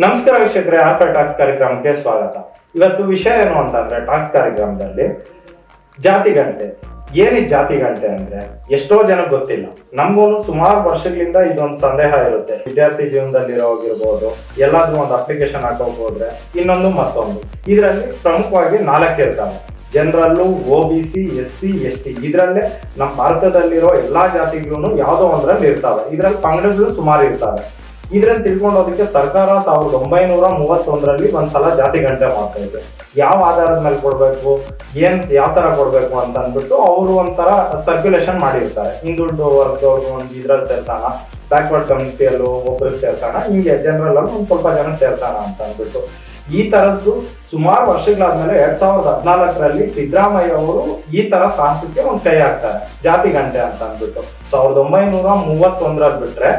ನಮಸ್ಕಾರ ವೀಕ್ಷಕರೇ ಆರ್ಪ ಟಾಕ್ಸ್ ಕಾರ್ಯಕ್ರಮಕ್ಕೆ ಸ್ವಾಗತ. ಇವತ್ತು ವಿಷಯ ಏನು ಅಂತಂದ್ರೆ, ಟಾಕ್ಸ್ ಕಾರ್ಯಕ್ರಮದಲ್ಲಿ ಜಾತಿ ಗಂಟೆ. ಏನಿ ಜಾತಿ ಗಂಟೆ ಅಂದ್ರೆ, ಎಷ್ಟೋ ಜನ ಗೊತ್ತಿಲ್ಲ. ನಮಗೂ ಸುಮಾರು ವರ್ಷಗಳಿಂದ ಇದೊಂದು ಸಂದೇಹ ಇರುತ್ತೆ. ವಿದ್ಯಾರ್ಥಿ ಜೀವನದಲ್ಲಿ ಹೋಗಿರ್ಬೋದು, ಎಲ್ಲಾದ್ರೂ ಒಂದು ಅಪ್ಲಿಕೇಶನ್ ಹಾಕೋಕ್ ಹೋದ್ರೆ ಇನ್ನೊಂದು ಮತ್ತೊಂದು. ಇದರಲ್ಲಿ ಪ್ರಮುಖವಾಗಿ ನಾಲ್ಕು ಇರ್ತಾವೆ. ಜನರಲ್ಲು O B C, S C, S T, ಇದರಲ್ಲೇ ನಮ್ಮ ಭಾರತದಲ್ಲಿರೋ ಎಲ್ಲಾ ಜಾತಿಗಳು ಯಾವುದೋ ಒಂದ್ರಲ್ಲಿ ಇರ್ತಾವೆ. ಇದರಲ್ಲಿ ಪಂಗಡಗಳು ಸುಮಾರು ಇರ್ತಾವೆ. ಇದ್ರಲ್ಲಿ ತಿಳ್ಕೊಂಡೋದಕ್ಕೆ ಸರ್ಕಾರ ಸಾವಿರದ ಒಂಬೈನೂರ ಮೂವತ್ತೊಂದರಲ್ಲಿ ಒಂದ್ಸಲ ಜಾತಿ ಗಂಟೆ ಮಾಡ್ತಾ ಇದ್ರು ಯಾವ ಆಧಾರದ ಮೇಲೆ ಕೊಡಬೇಕು? ಏನ್, ಯಾವ ತರ ಕೊಡಬೇಕು ಅಂತ ಅಂದ್ಬಿಟ್ಟು ಅವರು ಒಂಥರ ಸರ್ಕ್ಯುಲೇಷನ್ ಮಾಡಿರ್ತಾರೆ. ಹಿಂದುಳಿದ ವರ್ಗದವ್ರಿಗೆ ಒಂದು ಇದ್ರಲ್ಲಿ ಸೇರ್ಸೋಣ ಬ್ಯಾಕ್ವರ್ಡ್ ಕಮ್ಯುನಿಟಿಯಲ್ಲೂ ಒಬ್ರಿಗೆ ಸೇರ್ಸೋಣ, ಹಿಂಗೆ ಜನರಲ್ ಅಲ್ಲಿ ಒಂದು ಸ್ವಲ್ಪ ಜನ ಸೇರ್ಸೋಣ ಅಂತ ಅಂದ್ಬಿಟ್ಟು ಈ ತರದ್ದು ಸುಮಾರು ವರ್ಷಗಳಾದ್ಮೇಲೆ ಎರಡ್ ಸಾವಿರದ ಹದಿನಾಲ್ಕರಲ್ಲಿ ಸಿದ್ದರಾಮಯ್ಯ ಅವರು ಈ ತರ ಸಾಹಸಕ್ಕೆ ಒಂದು ಕೈ ಹಾಕ್ತಾರೆ. ಜಾತಿ ಗಂಟೆ ಅಂತ ಅಂದ್ಬಿಟ್ಟು ಸಾವಿರದ ಒಂಬೈನೂರ ಮೂವತ್ತೊಂದರಲ್ಲಿ ಬಿಟ್ರೆ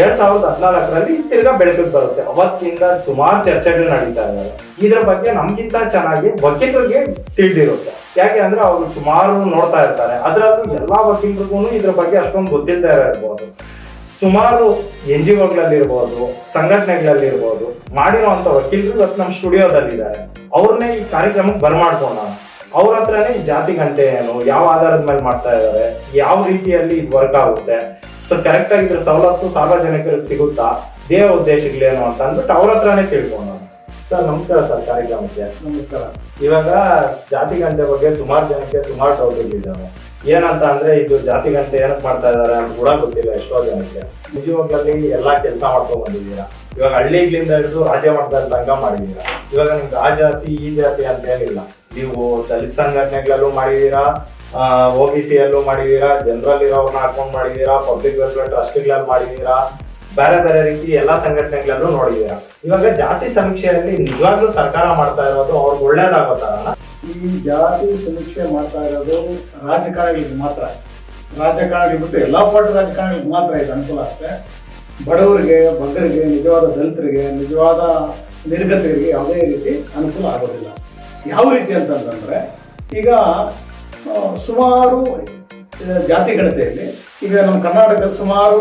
ಎರಡ್ ಸಾವಿರದ ಹದಿನಾಲ್ಕರಲ್ಲಿ ತಿರ್ಗಾ ಬೆಳಕಿಗೆ ಬರುತ್ತೆ. ಅವತ್ತಿಂದ ಸುಮಾರು ಚರ್ಚೆಗಳು ನಡೀತಾ ಇದ್ದಾರೆ ಇದ್ರ ಬಗ್ಗೆ ನಮ್ಗಿಂತ ಚೆನ್ನಾಗಿ ವಕೀಲರಿಗೆ ತಿಳಿದಿರುತ್ತೆ. ಯಾಕೆ ಅಂದ್ರೆ ಅವರು ಸುಮಾರು ನೋಡ್ತಾ ಇರ್ತಾರೆ. ಅದರಲ್ಲೂ ಎಲ್ಲಾ ವಕೀಲರಿಗೂ ಇದ್ರ ಬಗ್ಗೆ ಅಷ್ಟೊಂದು ಗೊತ್ತಿಲ್ಲದೆ ಇರಬಹುದು. ಸುಮಾರು ಎನ್ ಜಿ ಒಗಳಲ್ಲಿರ್ಬೋದು ಸಂಘಟನೆಗಳಲ್ಲಿರ್ಬೋದು ಮಾಡಿರುವಂತ ವಕೀಲರು ಇವತ್ತು ನಮ್ಮ ಸ್ಟುಡಿಯೋದಲ್ಲಿದ್ದಾರೆ. ಅವ್ರನ್ನೇ ಈ ಕಾರ್ಯಕ್ರಮಕ್ಕೆ ಬರ್ಮಾಡ್ಕೊಂಡ ಅವ್ರ ಹತ್ರನೇ ಜಾತಿ ಗಂಟೆ ಏನು ಯಾವ ಆಧಾರದ ಮೇಲೆ ಮಾಡ್ತಾ ಇದ್ದಾರೆ ಯಾವ ರೀತಿಯಲ್ಲಿ ಇದು ವರ್ಕ್ ಆಗುತ್ತೆ. ಸೊ ಕರೆಕ್ಟ್ ಆಗಿದ್ರೆ ಸವಲತ್ತು ಸಾರ್ವಜನಿಕರಿಗೆ ಸಿಗುತ್ತಾ? ದೇಹ ಉದ್ದೇಶಗಳೇನು ಅಂತ ಅಂದ್ಬಿಟ್ಟು ಅವ್ರ ಹತ್ರನೇ ತಿಳ್ಕೊಂಡು ಸರ್ ನಮಸ್ಕಾರ ಸರ್ ಕಾರ್ಯಕ್ರಮಕ್ಕೆ. ನಮಸ್ಕಾರ. ಇವಾಗ ಜಾತಿ ಗಂಟೆ ಬಗ್ಗೆ ಸುಮಾರು ಜನಕ್ಕೆ ಸುಮಾರು ಡೌಟ್ಗಳಿದ್ದಾವೆ ಏನಂತ ಅಂದ್ರೆ ಇದು ಜಾತಿ ಗಂಟೆ ಏನಕ್ಕೆ ಮಾಡ್ತಾ ಇದಾರೆ ಅಂತ ಕೂಡ ಗೊತ್ತಿಲ್ಲ ಎಷ್ಟೋ ಜನಕ್ಕೆ. ನಿಜವಾಗ್ಲಲ್ಲಿ ಎಲ್ಲಾ ಕೆಲಸ ಮಾಡ್ಕೊಂಡ್ ಬಂದಿದ್ದೀರಾ? ಇವಾಗ ಹಳ್ಳಿಗಳಿಂದ ಹಿಡಿದು ರಾಜ್ಯ ಮಟ್ಟದಲ್ಲಿ ತನಕ ಮಾಡಿದೀರ ಇವಾಗ ನಿಮ್ಗೆ ಆ ಜಾತಿ ಈ ಜಾತಿ ಅಂತ ಹೇಳಿಲ್ಲ ನೀವು ದಲಿತ ಸಂಘಟನೆಗಳಲ್ಲೂ ಮಾಡಿದ್ದೀರಾ ಒ ಬಿ ಸಿ ಅಲ್ಲೂ ಮಾಡಿದೀರಾ ಜನರಲ್ ಇರೋರ್ನ ಹಾಕೊಂಡು ಮಾಡಿದ್ದೀರಾ ಪಬ್ಲಿಕ್ ವೆಲ್ಫೇರ್ ಟ್ರಸ್ಟ್ಗಳಲ್ಲಿ ಮಾಡಿದ್ದೀರಾ, ಬೇರೆ ಬೇರೆ ರೀತಿ ಎಲ್ಲಾ ಸಂಘಟನೆಗಳಲ್ಲೂ ನೋಡಿದ್ದೀರಾ? ಇವಾಗ ಜಾತಿ ಸಮೀಕ್ಷೆಯಲ್ಲಿ ನಿಜವಾಗ್ಲೂ ಸರ್ಕಾರ ಮಾಡ್ತಾ ಇರೋದು ಅವ್ರಿಗೆ ಒಳ್ಳೇದಾಗೋ ಈ ಜಾತಿ ಸಮೀಕ್ಷೆ ಮಾಡ್ತಾ ಇರೋದು ರಾಜಕಾರಣಿಗಳಿಗೆ ಮಾತ್ರ. ರಾಜಕಾರಣಿ ಬಿಟ್ಟು ಎಲ್ಲಾ ಪಾರ್ಟಿ ರಾಜಕಾರಣಿಗಳಿಗೆ ಮಾತ್ರ ಇದು ಅನುಕೂಲ ಆಗುತ್ತೆ ಬಡವರಿಗೆ ಬಗ್ಗರಿಗೆ ನಿಜವಾದ ದಲಿತರಿಗೆ, ನಿಜವಾದ ನಿರ್ಗತರಿಗೆ ಯಾವುದೇ ರೀತಿ ಅನುಕೂಲ ಆಗೋದಿಲ್ಲ. ಯಾವ ರೀತಿ ಅಂತಂತಂದರೆ, ಈಗ ಸುಮಾರು ಜಾತಿ ಗಣತೆಯಲ್ಲಿ, ಈಗ ನಮ್ಮ ಕರ್ನಾಟಕದಲ್ಲಿ ಸುಮಾರು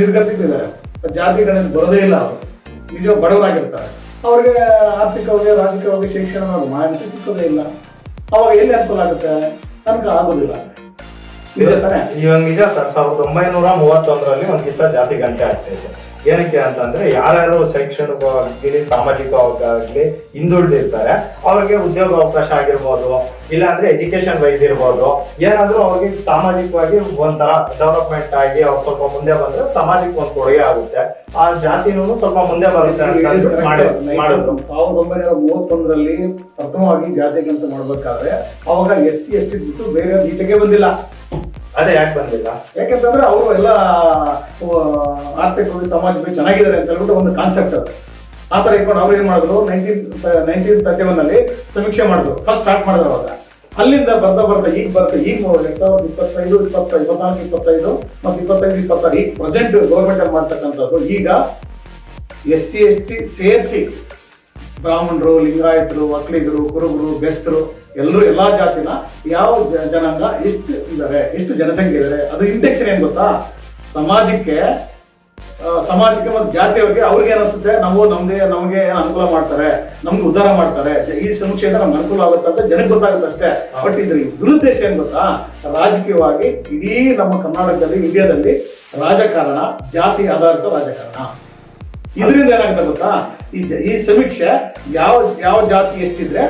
ನಿರ್ಗತಿಗಳಿದ್ದಾರೆ. ಜಾತಿ ಗಣತಿ ಬರೋದೇ ಇಲ್ಲ ಅವರು. ನಿಜ ಬಡವರಾಗಿರ್ತಾರೆ. ಅವ್ರಿಗೆ ಆರ್ಥಿಕವಾಗಿ, ರಾಜಕೀಯವಾಗಿ ಶೈಕ್ಷಣಿಕವಾಗಿ ಮಾಹಿತಿ ಸಿಕ್ಕೋದೇ ಇಲ್ಲ. ಅವಾಗ ಎಲ್ಲಿ ಅನುಕೂಲ ಆಗುತ್ತೆ? ಅನುಕೂಲ ಆಗೋದಿಲ್ಲ. ಇವಾಗ ನಿಜ ಸರ್ ಸಾವಿರದ ಒಂಬೈನೂರ ಮೂವತ್ತೊಂದರಲ್ಲಿ ಒಂದ್ಕಿಂತ ಜಾತಿ ಗಂಟೆ ಆಗ್ತಾ ಇದೆ. ಏನಕ್ಕೆ ಅಂತಂದ್ರೆ ಯಾರ್ಯಾರು ಶೈಕ್ಷಣಿಕವಾಗಿ ಸಾಮಾಜಿಕವಾಗಿ ಹಿಂದುಳಿದಿರ್ತಾರೆ ಅವ್ರಿಗೆ ಉದ್ಯೋಗ ಅವಕಾಶ ಆಗಿರ್ಬೋದು ಇಲ್ಲಾಂದ್ರೆ ಎಜುಕೇಶನ್ ವೈಸ್ ಇರ್ಬೋದು ಏನಾದ್ರೂ ಅವ್ರಿಗೆ ಸಾಮಾಜಿಕವಾಗಿ ಒಂಥರ ಡೆವಲಪ್ಮೆಂಟ್ ಆಗಿ ಅವ್ರು ಸ್ವಲ್ಪ ಮುಂದೆ ಬಂದ್ರೆ ಸಮಾಜಕ್ಕೆ ಒಂದು ಕೊಡುಗೆ ಆಗುತ್ತೆ. ಆ ಜಾತಿನೂ ಸ್ವಲ್ಪ ಮುಂದೆ ಬರುತ್ತೆ ಅಂತ ಮಾಡಿದ್ರು ಸಾವಿರದ ಒಂಬೈನೂರ ಮೂವತ್ತೊಂದರಲ್ಲಿ ಪ್ರಥಮವಾಗಿ ಜಾತಿ ಗಂತ ಮಾಡ್ಬೇಕಾದ್ರೆ ಅವಾಗ ಎಸ್ ಸಿ ಎಸ್ ಟಿ ಬಿಟ್ಟು ಬೇರೆ ಈಚೆಗೆ ಬಂದಿಲ್ಲ. ಅದೇ ಯಾಕೆ ಬಂದಿಲ್ಲ? ಯಾಕೆಂತಂದ್ರೆ ಅವರು ಎಲ್ಲ ಆರ್ಥಿಕವಾಗಿ ಸಮಾಜವಾಗಿ ಚೆನ್ನಾಗಿದ್ದಾರೆ ಅಂತ ಹೇಳ್ಬಿಟ್ಟು ಒಂದು ಕಾನ್ಸೆಪ್ಟ್ ಅದು. ಆ ತರ ಇಟ್ಕೊಂಡು ಅವ್ರು ಏನ್ ಮಾಡಿದ್ರು? ನೈನ್ಟೀನ್ ನೈನ್ಟೀನ್ ತರ್ಟಿ ಒನ್ ಅಲ್ಲಿ ಸಮೀಕ್ಷೆ ಮಾಡಿದ್ರು. ಫಸ್ಟ್ ಸ್ಟಾರ್ಟ್ ಮಾಡಿದ್ರು ಅವಾಗ. ಅಲ್ಲಿಂದ ಬರ್ತಾ ಬರ್ತಾ ಈಗ ಬರ್ತಾ ಈಗ ನೋಡಿ, ಎರಡ್ ಸಾವಿರದ ಇಪ್ಪತ್ತೈದು ಇಪ್ಪತ್ತ ಇಪ್ಪತ್ನಾಲ್ಕು, ಇಪ್ಪತ್ತೈದು ಮತ್ತೆ ಇಪ್ಪತ್ತೈದು, ಇಪ್ಪತ್ತಾರು ಈಗ ಪ್ರೆಸೆಂಟ್ ಗೌರ್ಮೆಂಟ್ ಅಲ್ಲಿ ಮಾಡ್ತಕ್ಕಂಥದ್ದು. ಈಗ ಎಸ್ ಸಿ, ಎಸ್ ಟಿ ಸೇರಿಸಿ ಬ್ರಾಹ್ಮಣರು, ಲಿಂಗಾಯತರು ಒಕ್ಕಲಿಗರು ಕುರುಬರು, ಬೆಸ್ತರು, ಎಲ್ಲರೂ ಎಲ್ಲಾ ಜಾತಿನ ಯಾವ ಜನಾಂಗ ಎಷ್ಟು ಇದ್ದಾರೆ ಎಷ್ಟು ಜನಸಂಖ್ಯೆ ಇದ್ದಾರೆ ಅದು ಇಂಟೆಕ್ಷನ್ ಏನ್ ಗೊತ್ತಾ? ಸಮಾಜಕ್ಕೆ ಸಮಾಜಕ್ಕೆ ಮತ್ತು ಜಾತಿಯವರಿಗೆ ಅವ್ರಿಗೆ ಏನಿಸುತ್ತೆ ನಾವು ನಮ್ಗೆ ನಮಗೆ ಏನು ಅನುಕೂಲ ಮಾಡ್ತಾರೆ ನಮ್ಗೆ ಉದ್ಧಾರ ಮಾಡ್ತಾರೆ. ಈ ಸಮೀಕ್ಷೆಯಿಂದ ನಮ್ಗೆ ಅನುಕೂಲ ಆಗುತ್ತೆ ಅಂತ ಜನಕ್ಕೆ ಗೊತ್ತಾಗುತ್ತೆ ಅಷ್ಟೇ. ಬಟ್ ಇದ್ರ ದುರುದ್ದೇಶ ಏನ್ ಗೊತ್ತಾ? ರಾಜಕೀಯವಾಗಿ ಇಡೀ ನಮ್ಮ ಕರ್ನಾಟಕದಲ್ಲಿ ಇಂಡಿಯಾದಲ್ಲಿ ರಾಜಕಾರಣ ಜಾತಿ ಆಧಾರಿತ ರಾಜಕಾರಣ. ಇದರಿಂದ ಏನಾಗುತ್ತೆ ಗೊತ್ತಾ? ಈ ಜ- ಈ ಸಮೀಕ್ಷೆ ಯಾವ ಯಾವ ಜಾತಿ ಎಷ್ಟಿದ್ರೆ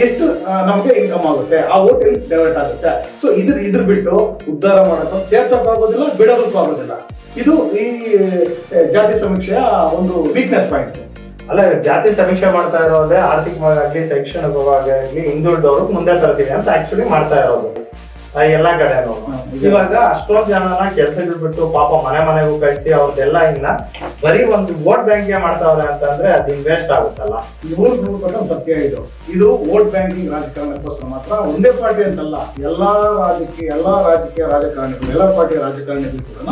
ಎಷ್ಟು ನಮಗೆ ಇನ್ಕಮ್ ಆಗುತ್ತೆ ಆ ಓಟ್ ಡೈವರ್ಟ್ ಆಗುತ್ತೆ. ಸೊ ಇದ್ರ ಇದ್ರ ಬಿಟ್ಟು ಉದ್ಧಾರ ಮಾಡೋದು ಸೇರ್ಸೋಕ್ಕಾಗೋದಿಲ್ಲ ಬಿಡೋದಕ್ಕೂ ಆಗೋದಿಲ್ಲ ಇದು ಈ ಜಾತಿ ಸಮೀಕ್ಷೆಯ ಒಂದು ವೀಕ್ನೆಸ್ ಪಾಯಿಂಟ್ ಅಲ್ಲ ಜಾತಿ ಸಮೀಕ್ಷೆ ಮಾಡ್ತಾ ಇರೋದೇ ಆರ್ಥಿಕವಾಗಲಿ ಶೈಕ್ಷಣಿಕವಾಗಿ ಹಿಂದುಳಿದವರು ಮುಂದೆ ತರ್ತೀವಿ ಅಂತ ಆಕ್ಚುಲಿ ಮಾಡ್ತಾ ಇರೋದು. ಎಲ್ಲ ಕಡೆನೂ. ನಿಜ. ಇವಾಗ ಅಷ್ಟೊಂದು ಜನನ ಕೆಲಸ ಬಿಟ್ಟು ಪಾಪ ಮನೆ ಮನೆಗೂ ಕಳಿಸಿ ಅವ್ರದ್ದೆಲ್ಲ ಇನ್ನ ಬರೀ ಒಂದು ವೋಟ್ ಬ್ಯಾಂಕ್ಗೆ ಮಾಡ್ತಾವ್ರೆ ಅಂತಂದ್ರೆ ಅದು ಇನ್ವೆಸ್ಟ್ ಆಗುತ್ತಲ್ಲ. ನೂರು ನೂರು ಪರ್ಸೆಂಟ್ ಸತ್ಯ ಇದು. ಇದು ವೋಟ್ ಬ್ಯಾಂಕಿಂಗ್ ರಾಜಕಾರಣಕ್ಕೋಸ್ಕರ ಮಾತ್ರ ಒಂದೇ ಪಾರ್ಟಿ ಅಂತಲ್ಲ ಎಲ್ಲಾ ರಾಜಕೀಯ ಎಲ್ಲಾ ರಾಜಕೀಯ ರಾಜಕಾರಣಿಗಳು ಎಲ್ಲ ಪಾರ್ಟಿಯ ರಾಜಕಾರಣಿಗಳು ಕೂಡ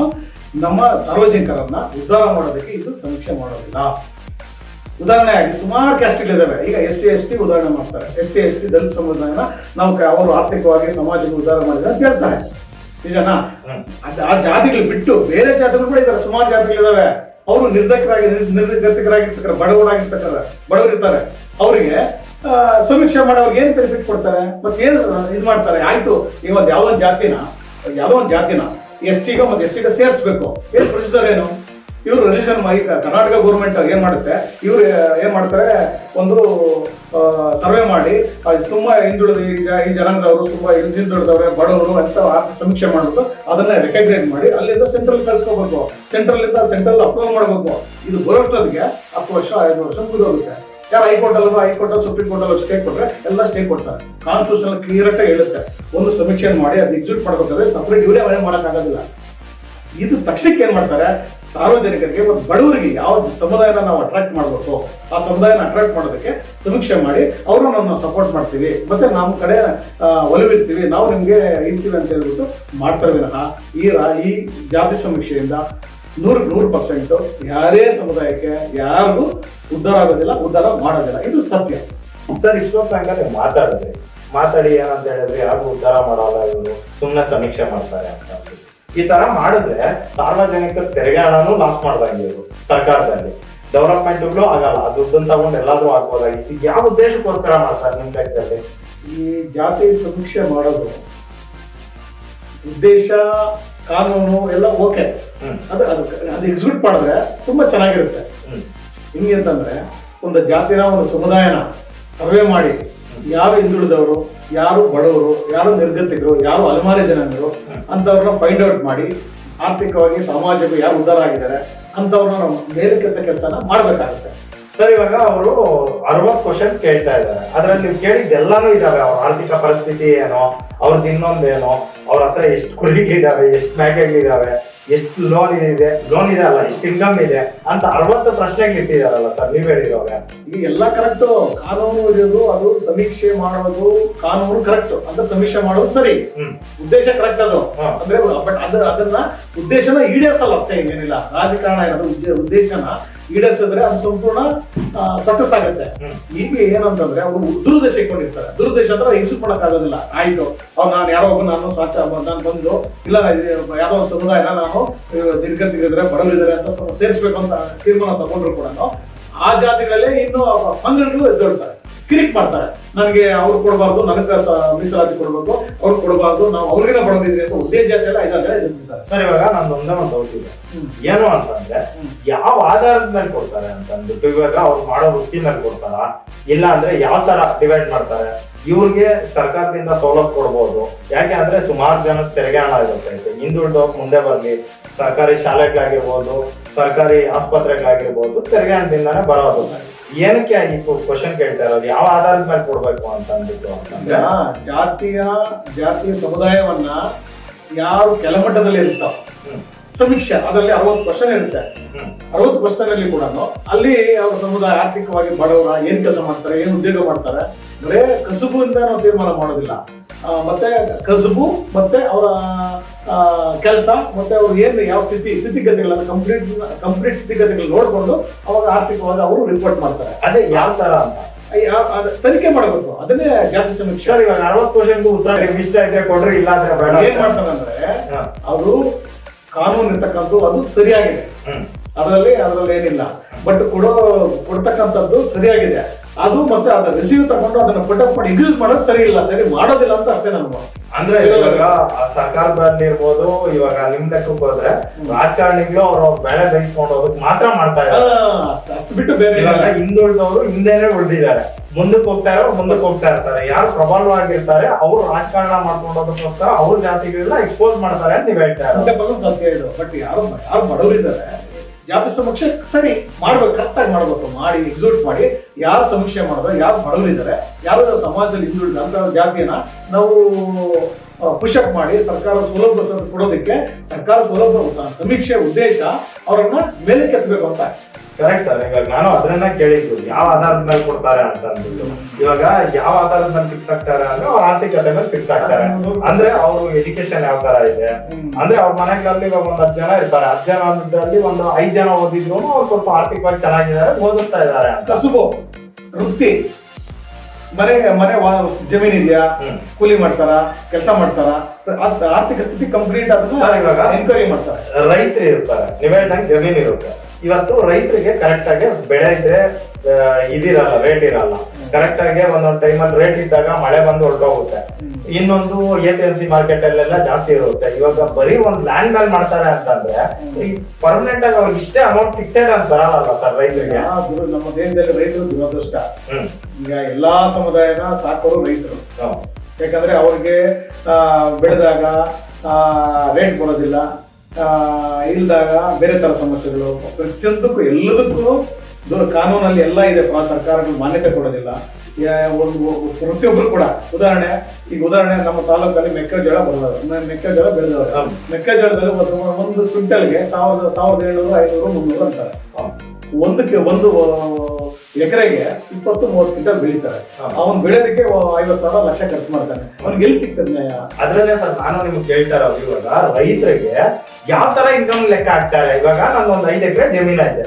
ನಮ್ಮ ಸಾರ್ವಜನಿಕರನ್ನ ಉದ್ಧಾರ ಮಾಡೋದಕ್ಕೆ ಇದು ಸಮೀಕ್ಷೆ ಮಾಡೋದಿಲ್ಲ. ಉದಾಹರಣೆಯಾಗಿ ಸುಮಾರು ಕ್ಯಾಸ್ಟ್ಗಳಿದ್ದಾವೆ ಈಗ ಎಸ್ ಸಿ ಎಸ್ ಟಿ ಉದಾಹರಣೆ ಮಾಡ್ತಾರೆ. S C S T Dalit ಸಮುದಾಯನ ನಾವು ಅವರು ಆರ್ಥಿಕವಾಗಿ ಸಮಾಜಕ್ಕೆ ಉದ್ಧಾರ ಮಾಡಿದ ಅಂತ ಹೇಳ್ತಾರೆ. ನಿಜನಾ? ಆ ಜಾತಿಗಳು ಬಿಟ್ಟು ಬೇರೆ ಜಾತಿಗಳು ಕೂಡ ಇದ್ದಾರೆ ಸುಮಾರು ಜಾತಿಗಳಿದಾವೆ ಅವರು ನಿರ್ಧಕರಾಗಿ ನಿರ್ಗತಿಕರಾಗಿರ್ತಾರೆ ಬಡವರಾಗಿರ್ತಾರೆ ಬಡವರಿರ್ತಾರೆ. ಅವರಿಗೆ ಸಮೀಕ್ಷೆ ಮಾಡೋರಿಗೆ ಏನು ಬೆನಿಫಿಟ್ ಕೊಡ್ತಾರೆ? ಮತ್ತೆ ಏನು ಇದು ಮಾಡ್ತಾರೆ? ಆಯ್ತು ಇವತ್ತು ಯಾವ್ದೋ ಒಂದು ಜಾತಿನ ಯಾವ್ದೋ ಒಂದು ಜಾತಿನ ಎಸ್ಗೆ ಮತ್ತೆ ಎಸ್ ಸಿಗೆ ಸೇರಿಸ್ಬೇಕು. ಏನ್ ಪ್ರೊಸೀಜರ್ ಏನು? ಇವರು ಮಾಡಿ ಕರ್ನಾಟಕ ಗೌರ್ಮೆಂಟ್ ಏನ್ ಮಾಡುತ್ತೆ? ಇವ್ರು ಏನ್ ಮಾಡ್ತಾರೆ? ಒಂದು ಸರ್ವೆ ಮಾಡಿ. ತುಂಬಾ ಹಿಂದುಳಿದ ಈ ಜನಾಂಗದವರು, ತುಂಬಾ ಹಿಂದ್- ಹಿಂದುಳಿದವ್ರೆ, ಬಡವರು ಅಂತ ಸಮೀಕ್ಷೆ ಮಾಡ್ಬಿಟ್ಟು ಅದನ್ನ ರೆಕಗ್ನೈಸ್ ಮಾಡಿ, ಅಲ್ಲಿಂದ ಸೆಂಟ್ರಲ್ ಕಳ್ಸ್ಕೋಬೇಕು. ಸೆಂಟ್ರಲ್ ಇಂದ ಸೆಂಟ್ರಲ್ ಅಪ್ರೂವ್ ಮಾಡಬೇಕು. ಇದು ಬರೋಷ್ಟೊತ್ತಿಗೆ ಹತ್ತು ವರ್ಷ ಐದು ವರ್ಷ ಮುಗಿದೋಗುತ್ತೆ. ಯಾರು ಹೈಕೋರ್ಟ್ ಅಲ್ಲ ಹೈಕೋರ್ಟ್ ಅಲ್ಲಿ ಸುಪ್ರೀಂ ಕೋರ್ಟ್ ಅಲ್ಲಿ ಸ್ಟೇ ಕೊಟ್ರೆ ಎಲ್ಲ ಸ್ಟೇ ಕೊಡ್ತಾರೆ. ಕಾನ್ಸ್ಟಿಟ್ಯೂಷನ್ ಕ್ಲಿಯರ್ ಆಗಿ ಹೇಳುತ್ತೆ. ಒಂದು ಸಮೀಕ್ಷೆ ಮಾಡಿ, ಅದನ್ನ ಎಕ್ಸಿಕ್ಯೂಟ್ ಮಾಡ್ಬೇಕಾದ್ರೆ ಸಪ್ರೇಟ್ ಇವರೇ ಮನೆ ಮಾಡೋಕ್ಕಾಗೋದಿಲ್ಲ. ಇದು ತಕ್ಷಣಕ್ಕೆ ಏನ್ ಮಾಡ್ತಾರೆ? ಸಾರ್ವಜನಿಕರಿಗೆ ಮತ್ತು ಬಡವರಿಗೆ ಯಾವ ಸಮುದಾಯನ ನಾವು ಅಟ್ರಾಕ್ಟ್ ಮಾಡಬೇಕು, ಆ ಸಮುದಾಯನ ಅಟ್ರಾಕ್ಟ್ ಮಾಡೋದಕ್ಕೆ ಸಮೀಕ್ಷೆ ಮಾಡಿ ಅವರು ನಮ್ಮ ಸಪೋರ್ಟ್ ಮಾಡ್ತೀವಿ. ಮತ್ತೆ ನಮ್ಮ ಕಡೆ ಒಲವಿರ್ತೀವಿ. ನಾವು ನಿಮಗೆ ಇರ್ತೀವಿ ಅಂತ ಹೇಳ್ಬಿಟ್ಟು ಮಾಡ್ತಾರೆ ವಿನಃ. ಈ ಈ ಜಾತಿ ಸಮೀಕ್ಷೆಯಿಂದ ನೂರಕ್ಕೆ ನೂರು ಪರ್ಸೆಂಟ್ ಯಾರೇ ಸಮುದಾಯಕ್ಕೆ ಯಾರಿಗೂ ಉದ್ಧಾರ ಆಗೋದಿಲ್ಲ ಉದ್ಧಾರ ಮಾಡೋದಿಲ್ಲ. ಇದು ಸತ್ಯ. ಸರ್ ಇಷ್ಟೊತ್ತು ಹಂಗಾದ್ರೆ ಮಾತಾಡಿದ್ರಿ. ಮಾತಾಡಿ ಏನಂತ ಹೇಳಿದ್ರೆ ಯಾರು ಉದ್ಧಾರ ಮಾಡಲ್ಲ ಇವರು. ಸುಮ್ಮನೆ ಸಮೀಕ್ಷೆ ಮಾಡ್ತಾರೆ ಅಂತ. ಈ ತರ ಮಾಡಿದ್ರೆ ಸಾರ್ವಜನಿಕರ ತೆರಿಗೆ ಹಣನೂ ಲಾಸ್ ಮಾಡ್ದಂಗೆ ಇವರು ಸರ್ಕಾರದಲ್ಲಿ. ಡೆವಲಪ್ಮೆಂಟ್ಗಳು ಆಗಲ್ಲ. ದುಡ್ಡನ್ನು ದುಡ್ಡನ್ನ ತಗೊಂಡು ಎಲ್ಲಾದ್ರೂ ಆಗ್ಬೋದಾಗಿತ್ತು ಯಾವ ಉದ್ದೇಶಕ್ಕೋಸ್ಕರ ಮಾಡ್ತಾರೆ ನಿಮ್ ಲೆಕ್ಕದಲ್ಲಿ ಈ ಜಾತಿ ಸಮೀಕ್ಷೆ ಮಾಡೋದು ಉದ್ದೇಶ ಕಾನೂನು ಎಲ್ಲ ಓಕೆ ಅದು ಅದು ಅದು ಎಕ್ಸಿಕ್ಯೂಟ್ ಮಾಡಿದ್ರೆ ತುಂಬಾ ಚೆನ್ನಾಗಿರುತ್ತೆ. ಹಿಂಗೆ ಅಂತಂದ್ರೆ ಒಂದು ಜಾತಿನ ಒಂದು ಸಮುದಾಯನ ಸರ್ವೆ ಮಾಡಿ ಯಾರು ಹಿಂದುಳಿದವರು ಯಾರು ಬಡವರು ಯಾರು ನಿರ್ಗತಿಕರು ಯಾರು ಅಲೆಮಾರಿ ಜನಾಂಗರು ಅಂತವ್ರನ್ನ ಫೈಂಡ್ ಔಟ್ ಮಾಡಿ ಆರ್ಥಿಕವಾಗಿ ಸಮಾಜಕ್ಕೆ ಯಾರು ಉದ್ಧಾರ ಆಗಿದ್ದಾರೆ ಅಂತವ್ರನ್ನ ನಾವು ಮೇಲಕ್ಕೆತ್ತ ಕೆಲಸನ ಮಾಡ್ಬೇಕಾಗುತ್ತೆ. ಸರ್ ಇವಾಗ ಅವರು ಅರವತ್ ಕ್ವಶನ್ ಕೇಳ್ತಾ ಇದ್ದಾರೆ. ಅದ್ರಲ್ಲಿ ನೀವು ಕೇಳಿದ್ದೆಲ್ಲಾನು ಇದಾವೆ. ಅವ್ರ ಆರ್ಥಿಕ ಪರಿಸ್ಥಿತಿ ಏನೋ ಅವ್ರದ್ದು ಇನ್ನೊಂದೇನೋ ಅವ್ರ ಹತ್ರ ಎಷ್ಟು ಕುರಿಗಳಿದಾವೆ ಎಷ್ಟು ಮೇಕೆಗಳಿದಾವೆ ಎಷ್ಟು ಲೋನ್ ಇದೆ ಲೋನ್ ಇದೆ ಅಲ್ಲ ಎಷ್ಟು ಇನ್ಕಮ್ ಇದೆ ಅಂತ ಅರವತ್ತು ಪ್ರಶ್ನೆಗಳು ಇಟ್ಟಿದಾರಲ್ಲ ಸರ್ ನೀವ್ ಹೇಳಿರೋವೆ ಈಗ ಎಲ್ಲ ಕರೆಕ್ಟ್ ಕಾನೂನು ಇರೋದು ಅದು ಸಮೀಕ್ಷೆ ಮಾಡೋದು ಕಾನೂನು ಕರೆಕ್ಟ್ ಅಂತ ಸಮೀಕ್ಷೆ ಮಾಡೋದು ಸರಿ. ಉದ್ದೇಶ ಕರೆಕ್ಟ್ ಅದು. ಅಂದ್ರೆ ಬಟ್ ಅದ ಅದನ್ನ ಉದ್ದೇಶನ ಈಡೇರಿಸಲ್ಲ ಅಷ್ಟೇ ಏನಿಲ್ಲ ರಾಜಕಾರಣ ಏನಾದ್ರು ಉದ್ದೇ- ಉದ್ದೇಶನ. ಈಡೇರಿಸಿದ್ರೆ ಅದು ಸಂಪೂರ್ಣ ಸಕ್ಸಸ್ ಆಗುತ್ತೆ. ಈಗ ಏನಂತಂದ್ರೆ ಅವರು ದುರುದ್ದೇಶ ಇಟ್ಕೊಂಡಿರ್ತಾರೆ. ದುರುದ್ದೇಶ ಅಂದ್ರೆ ಎಕ್ಸಿಟ್ ಮಾಡಕ್ ಆಗೋದಿಲ್ಲ ಆಯ್ತು. ಅವ್ರು ನಾನು ಯಾರೋ ಒಬ್ಬ ನಾನು ಸಾಚ ನಾನು ಬಂದು ಇಲ್ಲ ಯಾರೋ ಒಂದು ಸಮುದಾಯನ ನಾನು ನಿರ್ಗತಿಗಿದ್ರೆ ಬಡವರಿದ್ದಾರೆ ಅಂತ ಸೇರಿಸ್ಬೇಕು ಅಂತ ತೀರ್ಮಾನ ತಗೊಂಡ್ರು ಕೂಡ ಆ ಜಾತಿಗಳಲ್ಲೇ ಇನ್ನು ಪಂಗಡಗಳು ಎದ್ದೇಳ್ತಾರೆ. ಕಿರಿಕ್ ಮಾಡ್ತಾರೆ. ನನಗೆ ಅವ್ರು ಕೊಡಬಾರ್ದು ನನಗೆ ಮೀಸಲಾತಿ ಕೊಡಬೇಕು ಅವ್ರು ಕೊಡಬಾರ್ದು ನಾವು ಅವ್ರಿಗಿನ ಬಡದಿದ್ರಿ ಅಂತ ಉದ್ದೇಶ ಜಾತಿ ಎಲ್ಲ ಇದಾಗ ಸರ್ ಇವಾಗ ನಾನು ಒಂದೇ ಒಂದು ಇದೆ. ಏನು ಅಂತಂದ್ರೆ. ಯಾವ ಆಧಾರದ ಮೇಲೆ ಕೊಡ್ತಾರೆ ಅಂತಂದ್ಬಿಟ್ಟು ಇವಾಗ ಅವ್ರು ಮಾಡೋ ವೃತ್ತಿ ಮೇಲೆ ಕೊಡ್ತಾರ? ಇಲ್ಲ ಅಂದ್ರೆ ಯಾವ ತರ ಡಿವೈಡ್ ಮಾಡ್ತಾರೆ? ಇವ್ರಿಗೆ ಸರ್ಕಾರದಿಂದ ಸವಲತ್ತು ಕೊಡ್ಬೋದು. ಯಾಕೆ ಅಂದ್ರೆ ಸುಮಾರು ಜನ ತೆರಿಗೆ ಹಣ ಇರುತ್ತೆ. ಹಿಂದುಳಿದ ಮುಂದೆ ಬರ್ಲಿ. ಸರ್ಕಾರಿ ಶಾಲೆಗಳಾಗಿರ್ಬೋದು ಸರ್ಕಾರಿ ಆಸ್ಪತ್ರೆಗಳಾಗಿರ್ಬೋದು ತೆರಿಗೆ ಹಣದಿಂದಾನೇ ಬರೋದು. ಏನಕ್ಕೆ ಈ ಕ್ವಶನ್ ಕೇಳ್ತಾ ಇರೋದು? ಯಾವ ಆಧಾರದ ಮೇಲೆ ಕೊಡ್ಬೇಕು ಅಂತ ಅಂದ್ಬಿಟ್ಟು ಅಂದ್ರೆ ಅಂತಂದ್ರೆ ಜಾತಿಯ ಜಾತಿಯ ಸಮುದಾಯವನ್ನ ಯಾರು ಕೆಲಮಟ್ಟದಲ್ಲಿ ಇರ್ತಾವ ಸಮೀಕ್ಷೆ ಅದರಲ್ಲಿ ಅರವತ್ತು ಕ್ವಶನ್ ಇರುತ್ತೆ. ಅರವತ್ತು ಕ್ವಶನ್ ಅಲ್ಲಿ ಕೂಡ ಅಲ್ಲಿ ಅವರ ಸಮುದಾಯ ಆರ್ಥಿಕವಾಗಿ ಬಡವರ ಏನ್ ಕೆಲಸ ಮಾಡ್ತಾರೆ ಏನ್ ಉದ್ಯೋಗ ಮಾಡ್ತಾರೆ ಬರೇ ಕಸುಬು ನಾವು ತೀರ್ಮಾನ ಮಾಡೋದಿಲ್ಲ. ಮತ್ತೆ ಕಸಬು ಮತ್ತೆ ಅವರ ಕೆಲಸ ಮತ್ತೆ ಅವ್ರು ಏನು ಯಾವ ಸ್ಥಿತಿ ಸ್ಥಿತಿಗತಿಗಳನ್ನ ಕಂಪ್ಲೀಟ್ ಕಂಪ್ಲೀಟ್ ಸ್ಥಿತಿಗತಿಗಳು ನೋಡಿಕೊಂಡು ಅವಾಗ ಆರ್ಥಿಕವಾಗಿ ಅವರು ರಿಪೋರ್ಟ್ ಮಾಡ್ತಾರೆ. ಅದೇ ಯಾವ ತರ ಅಂತ? ತನಿಖೆ ಮಾಡಬೇಕು. ಅದನ್ನೇ ಜಾತಿ ಸಮೀಕ್ಷೆ. ಸರ್ ಇವಾಗ ಅರವತ್ತು ವರ್ಷಕ್ಕೂ ಉತ್ತರ ಇಷ್ಟ ಇದ್ರೆ ಕೊಡ್ರಿ ಇಲ್ಲ ಅಂದ್ರೆ ಬೇಡ ಏನ್ ಮಾಡ್ತಾರಂದ್ರೆ ಅವರು ಕಾನೂನು ಇರ್ತಕ್ಕಂಥದ್ದು ಅದು ಸರಿಯಾಗಿದೆ. ಅದರಲ್ಲಿ ಅದರಲ್ಲಿ ಏನಿಲ್ಲ. ಬಟ್ ಕೊಡೋ ಕೊಡ್ತಕ್ಕಂಥದ್ದು ಸರಿಯಾಗಿದೆ. ಅದು ಮತ್ತೆ ಅದನ್ನ ರಿಸೀವ್ ತಗೊಂಡು ಅದನ್ನ ಪುಟಪ್ ಮಾಡಿ ಎಕ್ಸಿಕ್ಯೂಟ್ ಮಾಡೋದು ಸರಿ ಇಲ್ಲ. ಸರಿ ಮಾಡೋದಿಲ್ಲ ಅಂತ ಅಷ್ಟೇ ನನ್ಗೆ ಅಂದ್ರೆ ಇವಾಗ ಆ ಸರ್ಕಾರದಲ್ಲಿ ಇರ್ಬೋದು ಇವಾಗ ನಿಮ್ ಲೆಕ್ಕಕ್ಕೆ ಹೋದ್ರೆ ರಾಜಕಾರಣಿಗಳು ಅವ್ರ ಬೆಳೆ ಬೇಯಿಸ್ಕೊಂಡು ಹೋಗಕ್ ಮಾತ್ರ ಮಾಡ್ತಾ ಇದ್ದಾರೆ. ಅಷ್ಟು ಬಿಟ್ಟು ಬೇರೆ. ಹಿಂದುಳಿದವರು ಹಿಂದೆನೆ ಉಳಿದಿದ್ದಾರೆ. ಮುಂದಕ್ಕೆ ಹೋಗ್ತಾ ಇರೋ ಮುಂದಕ್ಕೆ ಹೋಗ್ತಾ ಇರ್ತಾರೆ. ಯಾರು ಪ್ರಬಲವಾಗಿರ್ತಾರೆ ಅವ್ರು ರಾಜಕಾರಣ ಮಾಡ್ಕೊಂಡೋದಕ್ಕೋಸ್ಕರ ಅವ್ರ ಜಾತಿಗಳನ್ನ ಎಕ್ಸ್ಪೋಸ್ ಮಾಡ್ತಾರೆ ಅಂತ ನೀವ್ ಹೇಳ್ತಾರೆ ಸತ್ಯ ಇದು ಬಟ್ ಯಾರು ಯಾರು ಬಡವರಿದ್ದಾರೆ. ಜಾತಿ ಸಮೀಕ್ಷೆ? ಸರಿ, ಮಾಡ್ಬೇಕು ಕರೆಕ್ಟಾಗಿ ಮಾಡ್ಬೇಕು. ಮಾಡಿ ಎಕ್ಸಿಕ್ಯೂಟ್ ಮಾಡಿ, ಯಾರು ಸಮೀಕ್ಷೆ ಮಾಡಿದ್ರೆ ಯಾರು ಬಡವರಿದ್ದಾರೆ ಯಾರು ಸಮಾಜದಲ್ಲಿ ಹಿಂದುಳಿದ ಅಂತ ಜಾತಿಯನ್ನ ನಾವು ಪುಷಪ್ ಮಾಡಿ, ಸರ್ಕಾರ ಸೌಲಭ್ಯ ಕೊಡೋದಕ್ಕೆ, ಸರ್ಕಾರ ಸೌಲಭ್ಯ ಸಮೀಕ್ಷೆ, ಉದ್ದೇಶ, ಅವರನ್ನ ಮೇಲೆ ಕೆತ್ತಬೇಕು ಅಂತ. ಕರೆಕ್ಟ್ ಸರ್ ಇವಾಗ ನಾನು ಅದನ್ನ ಕೇಳಿದ್ದು. ಯಾವ ಆಧಾರದ ಮೇಲೆ ಕೊಡ್ತಾರೆ ಅಂತ ಅಂದ್ಬಿಟ್ಟು. ಇವಾಗ ಯಾವ ಆಧಾರದ ಮೇಲೆ ಫಿಕ್ಸ್ ಆಗ್ತಾರೆ ಅಂದ್ರೆ ಅವ್ರ ಆರ್ಥಿಕತೆ ಮೇಲೆ ಫಿಕ್ಸ್ ಆಗ್ತಾರೆ. ಅಂದ್ರೆ ಅವರು ಎಜುಕೇಶನ್ ಯಾವ ತರ ಇದೆ. ಅಂದ್ರೆ ಅವ್ರ ಮನೆಗಳಲ್ಲಿ ಇವಾಗ ಒಂದ್ ಹತ್ತು ಜನ ಇರ್ತಾರೆ. ಹತ್ತು ಜನದಲ್ಲಿ ಒಂದು ಐದ್ ಜನ ಓದಿದ್ರು ಅವ್ರು ಸ್ವಲ್ಪ ಆರ್ಥಿಕವಾಗಿ ಚೆನ್ನಾಗಿದ್ದಾರೆ ಓದಿಸ್ತಾ ಇದ್ದಾರೆ ಕಸುಬು ವೃತ್ತಿ. ಮನೆ ಮನೆ ಜಮೀನ್ ಇದೆಯಾ? ಕೂಲಿ ಮಾಡ್ತಾರ? ಕೆಲಸ ಮಾಡ್ತಾರ? ಆರ್ಥಿಕ ಸ್ಥಿತಿ ಕಂಪ್ಲೀಟ್ ಆಗುತ್ತೆ ಇವಾಗ- ಎನ್ಕ್ವೈರಿ ಮಾಡ್ತಾರೆ? ರೈತರು ಇರ್ತಾರೆ. ನೀವ್ ಹೇಳ್ದಂಗೆ ಜಮೀನ್ ಇರುತ್ತೆ. ಇವತ್ತು ರೈತರಿಗೆ ಕರೆಕ್ಟ್ ಆಗಿ ಬೆಳೆ ಇದ್ರೆ ಇದಿರಲ್ಲ ರೇಟ್ ಇರಲ್ಲ. ಕರೆಕ್ಟ್ ಆಗಿ ಒಂದೊಂದು ಟೈಮಲ್ಲಿ ರೇಟ್ ಇದ್ದಾಗ ಮಳೆ ಬಂದು ಹೊರಟೋಗುತ್ತೆ ಇನ್ನೊಂದು A P M C market ಅಲ್ಲೆಲ್ಲ ಜಾಸ್ತಿ ಇರುತ್ತೆ. ಇವಾಗ ಬರೀ ಒಂದ್ ಲ್ಯಾಂಡ್ ಮೇಲೆ ಮಾಡ್ತಾರೆ ಅಂತಂದ್ರೆ ಈ ಪರ್ಮನೆಂಟ್ ಆಗಿ ಅವ್ರಿಗೆ ಇಷ್ಟೇ ಅಮೌಂಟ್ ಫಿಕ್ಸೆಡ್ ಅಂತ ಬರಲ್ಲ ಸರ್ ರೈತರಿಗೆ? ನಮ್ಮ ದೇಶದಲ್ಲಿ ರೈತರು ದುರದೃಷ್ಟ. ಈಗ ಎಲ್ಲಾ ಸಮುದಾಯನ ಸಾಕೋರು ರೈತರು. ಯಾಕಂದ್ರೆ ಅವ್ರಿಗೆ ಬೆಳೆದಾಗ ರೇಟ್ ಕೊಡೋದಿಲ್ಲ. ಇಲ್ದಾಗ ಬೇರೆ ತರ ಸಮಸ್ಯೆಗಳು. ಪ್ರತಿಯೊಂದಕ್ಕೂ ಎಲ್ಲದಕ್ಕೂ ದೂರ ಕಾನೂನಲ್ಲಿ ಎಲ್ಲ ಇದೆ. ಸರ್ಕಾರಗಳು ಮಾನ್ಯತೆ ಕೊಡೋದಿಲ್ಲ. ಯಾ- ಒಂದು ಪ್ರತಿಯೊಬ್ರು ಕೂಡ. ಉದಾಹರಣೆ ಈಗ ಉದಾಹರಣೆ ನಮ್ಮ ತಾಲೂಕಲ್ಲಿ ಮೆಕ್ಕೆಜೋಳ ಬರೋದು ಮೆಕ್ಕೆಜೋಳ ಬೆಳೆದವರು. ಮೆಕ್ಕೆಜೋಳದಲ್ಲಿ ಒಂದು ಕ್ವಿಂಟಲ್ಗೆ ಸಾವಿರದ ಸಾವಿರದ ಏಳ್ನೂರು ಐನೂರು ಮುನ್ನೂರು ಅಂತಾರೆ. ಒಂದಕ್ಕೆ ಒಂದು ಎಕರೆಗೆ ಇಪ್ಪತ್ತು ಮೂವತ್ತು ಕ್ವಿಂಟಲ್ ಬೆಳೀತಾರೆ. ಅವನ್ ಬೆಳೆಯೋದಕ್ಕೆ ಐವತ್ತು ಸಾವಿರ ಲಕ್ಷ ಖರ್ಚು ಮಾಡ್ತಾನೆ. ಅವ್ನಿಗೆ ಎಲ್ಲಿ ಸಿಗ್ತದೆ ಅದ್ರಲ್ಲೇ ಸರ್ ನಾನು ನಿಮ್ಗೆ ಕೇಳ್ತಾ ಇರೋದು ಇವಾಗ ರೈತರಿಗೆ ಯಾವ ತರ ಇನ್ಕಮ್ ಲೆಕ್ಕ ಹಾಕ್ತಾರೆ ಇವಾಗ ನಾನು ಒಂದ್ ಐದು ಎಕರೆ ಜಮೀನ್ ಇದೆ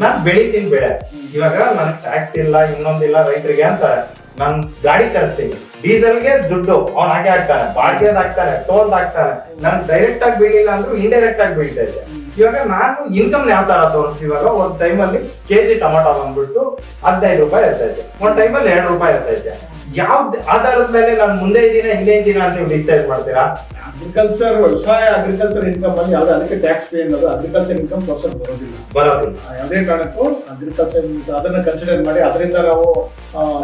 ನಾನ್ ಬೆಳಿತೀನಿ ಬೆಳೆ. ಇವಾಗ ನನ್ ಟ್ಯಾಕ್ಸ್ ಇಲ್ಲ ಇನ್ನೊಂದಿಲ್ಲ ರೈತರಿಗೆ ಅಂತಾರೆ. ನಾನ್ ಗಾಡಿ ತರಿಸ್ತೀನಿ. ಡೀಸೆಲ್ಗೆ ದುಡ್ಡು ಅವ್ನ ಹಾಗೆ ಹಾಕ್ತಾರೆ ಬಾಡಿಗೆ ಹಾಕ್ತಾರೆ ಟೋಲ್ ಹಾಕ್ತಾರೆ ನನ್ ಡೈರೆಕ್ಟ್ ಆಗಿ ಬೀಳಿಲ್ಲ ಅಂದ್ರೂ ಇಂಡೈರೆಕ್ಟ್ ಆಗಿ ಬೀಳ್ತೈತೆ ಇವಾಗ ನಾನು ಇನ್ಕಮ್ ಯಾವ ತರ ತೋರಿಸ್ತೀವಿ? ಇವಾಗ ಒಂದ್ ಟೈಮಲ್ಲಿ ಕೆಜಿ ಟೊಮಾಟೊ ಬಂದ್ಬಿಟ್ಟು ಹದಿನೈದು ರೂಪಾಯಿ ಇರ್ತೈತೆ. ಒಂದ್ ಟೈಮಲ್ಲಿ ಎರಡು ರೂಪಾಯಿ ಇರ್ತೈತೆ. ಯಾವ್ದು ಆಧಾರದ ಮೇಲೆ ನಾನು ಮುಂದೆ ಇದ್ದೀನ ಹಿಂದೆ ಇದ್ದೀನ ಅಂತ ನೀವು ಡಿಸೈಡ್ ಮಾಡ್ತೀರಾ? ಅಗ್ರಿಕಲ್ಚರ್ ವ್ಯವಸಾಯ ಅಗ್ರಿಕಲ್ಚರ್ ಇನ್ಕಮ್ ಅಲ್ಲಿ ಯಾವ್ದು ಅದಕ್ಕೆ ಟ್ಯಾಕ್ಸ್ ಪೇ ಅನ್ನೋದು ಅಗ್ರಿಕಲ್ಚರ್ ಇನ್ಕಮ್ ಪರ್ಸೆಂಟ್ ಬರೋದಿಲ್ಲ. ಬರೋದಿಲ್ಲ. ಯಾವುದೇ ಕಾರಣಕ್ಕೂ ಅಗ್ರಿಕಲ್ಚರ್ ಅದನ್ನ ಕನ್ಸಿಡರ್ ಮಾಡಿ ಅದರಿಂದ ನಾವು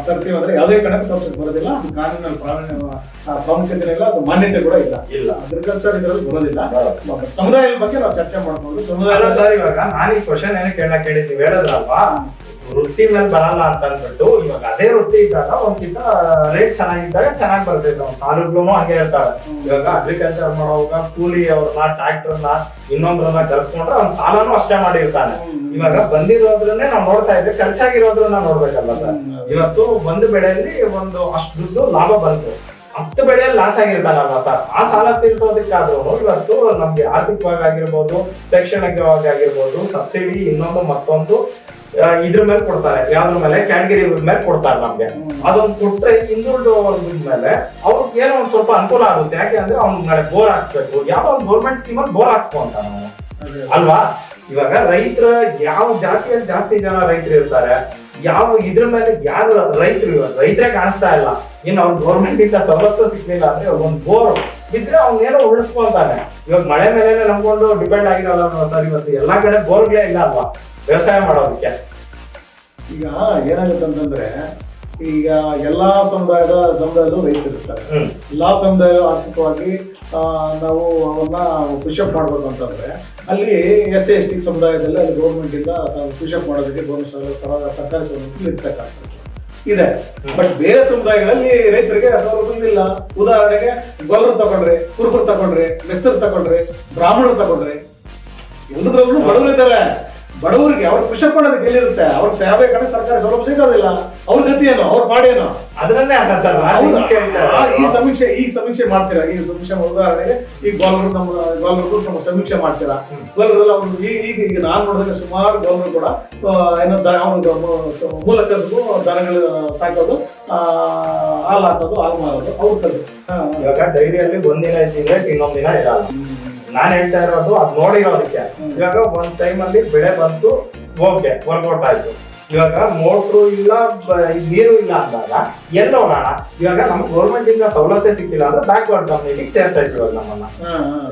ತರ್ತೀವಿ ಅಂದ್ರೆ ಯಾವುದೇ ಕಾರಣಕ್ಕೂ ಪರ್ಸೆಂಟ್ ಬರೋದಿಲ್ಲ. ಅದು ಕಾನೂನಲ್ಲಿ ಪ್ರಾಮುಖ್ಯತೆ ಇಲ್ಲ ಅದು ಮಾನ್ಯತೆ ಕೂಡ ಇಲ್ಲ. ಇಲ್ಲ. ಅಗ್ರಿಕಲ್ಚರ್ ಇದರಲ್ಲಿ ಬರೋದಿಲ್ಲ. ಸಮುದಾಯದ ಬಗ್ಗೆ ನಾವು ಚರ್ಚೆ ಮಾಡ್ಬೋದು. ಅಲ್ಲ ಸಮುದಾಯ ಸರ್ ಇವಾಗ ನಾನು ಈ ಕ್ವಶನ್ ಏನಕ್ಕೆ ಕೇಳಕ್ ಹೇಳಿದ್ವಿ ಹೇಳಿದ್ರಲ್ವಾ? ವೃತ್ತಿ ಮೇಲೆ ಬರಲ್ಲ ಅಂತ ಅಂದ್ಬಿಟ್ಟು ಇವಾಗ ಅದೇ ವೃತ್ತಿ ಇದ್ದಾಗ ಒಂದ್ಕಿಂತ ರೇಟ್ ಚೆನ್ನಾಗಿದ್ದಾಗ ಚೆನ್ನಾಗಿ ಬರ್ತೈತೆ. ಅವ್ನ ಸಾಲುಗಳು ಹಂಗೆ ಇರ್ತಾಳೆ. ಇವಾಗ ಅಗ್ರಿಕಲ್ಚರ್ ಮಾಡೋವಾಗ ಕೂಲಿ ಅವ್ರನ್ನ ಟ್ರ್ಯಾಕ್ಟರ್ನ ಇನ್ನೊಂದ್ರನ್ನ ಕರ್ಸ್ಕೊಂಡ್ರೆ ಅವ್ನ ಸಾಲನು ಅಷ್ಟೇ ಮಾಡಿರ್ತಾನೆ. ಇವಾಗ ಬಂದಿರೋದ್ರನ್ನೇ ನಾವು ನೋಡ್ತಾ ಇದ್ವಿ. ಖರ್ಚಾಗಿರೋದ್ರನ್ನ ನೋಡ್ಬೇಕಲ್ಲ ಸರ್. ಇವತ್ತು ಒಂದು ಬೆಳೆಯಲ್ಲಿ ಒಂದು ಅಷ್ಟು ದುಡ್ಡು ಲಾಭ ಬಂತು. ಹತ್ತು ಬೆಳೆಯಲ್ಲಿ ಲಾಸ್ ಆಗಿರ್ತಾನಲ್ಲ ಸರ್. ಆ ಸಾಲ ತೀರಿಸೋದಕ್ಕಾದ್ರೂ ಇವತ್ತು ನಮ್ಗೆ ಆರ್ಥಿಕವಾಗಿ ಆಗಿರ್ಬೋದು, ಶೈಕ್ಷಣಿಕವಾಗಿ ಆಗಿರ್ಬೋದು, ಸಬ್ಸಿಡಿ ಇನ್ನೊಂದು ಮತ್ತೊಂದು. ಇದ್ರ ಮೇಲೆ ಕೊಡ್ತಾರೆ. ಯಾವ್ದ್ರ ಮೇಲೆ? ಕ್ಯಾಟಗರಿ ಮೇಲೆ ಕೊಡ್ತಾರೆ ನಮ್ಗೆ. ಅದೊಂದು ಕೊಟ್ರೆ ವರ್ಗದ ಮೇಲೆ ಅವ್ರಿಗೆ ಏನೋ ಒಂದ್ ಸ್ವಲ್ಪ ಅನುಕೂಲ ಆಗುತ್ತೆ. ಯಾಕೆ ಅಂದ್ರೆ ಅವ್ನ್ ನಾಳೆ ಬೋರ್ ಹಾಕ್ಸ್ಬೇಕು. ಯಾವ್ದೋ ಒಂದು ಗೌರ್ಮೆಂಟ್ ಸ್ಕೀಮ್ ಅಲ್ಲಿ ಬೋರ್ ಹಾಕ್ಸ್ಕೊಂತ ನಾವು. ಅಲ್ವಾ? ಇವಾಗ ರೈತರ ಯಾವ ಜಾತಿಯಲ್ಲಿ ಜಾಸ್ತಿ ಜನ ರೈತರು ಇರ್ತಾರೆ, ಯಾವ ಇದ್ರ ಮೇಲೆ ಯಾರು ರೈತರು ರೈತರೇ ಕಾಣಿಸ್ತಾ ಇಲ್ಲ. ಇನ್ನು ಅವ್ರ ಗೌರ್ಮೆಂಟ್ ಇಂದ ಸವಲತ್ತು ಸಿಗ್ಲಿಲ್ಲ ಅಂದ್ರೆ ಒಂದು ಬೋರ್ ಇದ್ರೆ ಅವ್ನೇನೋ ಉಳಿಸ್ಕೊಳ್ತಾನೆ ಇವಾಗ ಮಳೆ ಮೇಲೆ ನಂಬ್ಕೊಂಡು ಡಿಪೆಂಡ್ ಆಗಿರಲ್ಲ ಸರ್ ಇವತ್ತು. ಎಲ್ಲಾ ಕಡೆ ಬೋರ್ಗಳೇ ಇಲ್ಲ ಅಲ್ವಾ? ವ್ಯವಸಾಯ ಮಾಡೋದಕ್ಕೆ. ಈಗ ಏನಾಗುತ್ತೆ ಅಂತಂದ್ರೆ ಈಗ ಎಲ್ಲಾ ಸಮುದಾಯದ ಸಮುದಾಯದಲ್ಲೂ ರೈತರಿರ್ತಾರೆ. ಎಲ್ಲಾ ಸಮುದಾಯ ಆರ್ಥಿಕವಾಗಿ ಆ, ನಾವು ಅವನ್ನ ಪುಷಪ್ ಮಾಡ್ಬೇಕು ಅಂತಂದ್ರೆ ಅಲ್ಲಿ ಎಸ್ ಸಿ ಎಸ್ ಟಿ ಸಮುದಾಯದಲ್ಲಿ ಅಲ್ಲಿ ಗೌರ್ಮೆಂಟ್ ಇಂದ ಪುಷಪ್ ಮಾಡೋದಕ್ಕೆ ಗೌರ್ಮೆಂಟ್ ಸರ್ಕಾರಿ ಸೌಲಭ್ಯ ಇರ್ತಕ್ಕಂಥದ್ದು. ಇದೆ. ಬಟ್ ಬೇರೆ ಸಮುದಾಯಗಳಲ್ಲಿ ರೈತರಿಗೆ ಸೌಲಭ್ಯವಿಲ್ಲ ಉದಾಹರಣೆಗೆ ಗೊಲ್ಲರು ತಗೊಂಡ್ರೆ ಕುರುಬರು ತಗೊಂಡ್ರೆ ಮೆಸ್ತರು ತಗೊಂಡ್ರೆ ಬ್ರಾಹ್ಮಣರು ತಗೊಂಡ್ರೆ ಎಲ್ಲದ್ರಲ್ಲೂ ಬಡವರು ಇದ್ದಾರೆ. ಬಡವರಿಗೆ ಅವ್ರ ಪುಷಪ್ ಮಾಡೋದಕ್ಕೆ ಎಲ್ಲಿರುತ್ತೆ? ಅವ್ರಿಗೆ ಯಾವುದೇ ಕಡೆ ಸರ್ಕಾರಿ ಸೌಲಭ್ಯ ಸಿಗೋದಿಲ್ಲ. ಅವ್ರ ಗತಿ ಏನು ಅವ್ರ ಮಾಡೇನೋ ಅದನ್ನೇ ಅಲ್ಲ ಸರ್. ಈ ಸಮೀಕ್ಷೆ ಈ ಸಮೀಕ್ಷೆ ಮಾಡ್ತೀರಾ? ಈ ಸಮೀಕ್ಷೆ ಉದಾಹರಣೆಗೆ ಈ ಗೋಲ್ರು ನಮ್ಮ ಗೋಲ್ರು ನಮ್ಮ ಸಮೀಕ್ಷೆ ಮಾಡ್ತೀರಾ? ಗೋಲ್ರಲ್ಲಿ ಅವ್ರು ಈಗ ಈಗ ನಾನು ನೋಡಿದ್ರೆ ಸುಮಾರು ಗೋಲ್ರು ಕೂಡ ಏನೋ ಮೂ- ಮೂಲ ಕಸಬು ದನಗಳು ಸಾಕೋದು ಆ, ಹಾಲು ಹಾಕೋದು ಹಾಲು ಮಾರೋದು ಅವ್ರ ಕಸಬು. ಇವಾಗ ಡೈರಿಯಲ್ಲಿ ಒಂದಿನ ಇದ್ದಿದ್ರೆ ಇನ್ನೊಂದಿನ ದಿನ ಇರಲ್ಲ ನಾನ್ ಹೇಳ್ತಾ ಇರೋದು ಅದ್ ನೋಡಿರೋದಕ್ಕೆ. ಇವಾಗ ಒಂದ್ ಟೈಮ್ ಅಲ್ಲಿ ಬೆಳೆ ಬಂತು ಓಕೆ ವರ್ಕೌಟ್ ಆಯ್ತು ಇವಾಗ ಮೋಟ್ರು ಇಲ್ಲ ನೀರು ಇಲ್ಲ ಅಂದಾಗ ಎಲ್ಲಿ ಹೋಗೋಣ? ಇವಾಗ ನಮ್ಗೆ ಗೌರ್ಮೆಂಟ್ ಇಂದ ಸವಲತ್ತೇ ಸಿಕ್ಕಿಲ್ಲ ಅಂದ್ರೆ ಬ್ಯಾಕ್ವರ್ಡ್ ಕಮ್ಯುನಿಟಿಗೆ ಸೇರ್ಸಾಯ್ತು ಇವಾಗ ನಮ್ಮನ್ನ.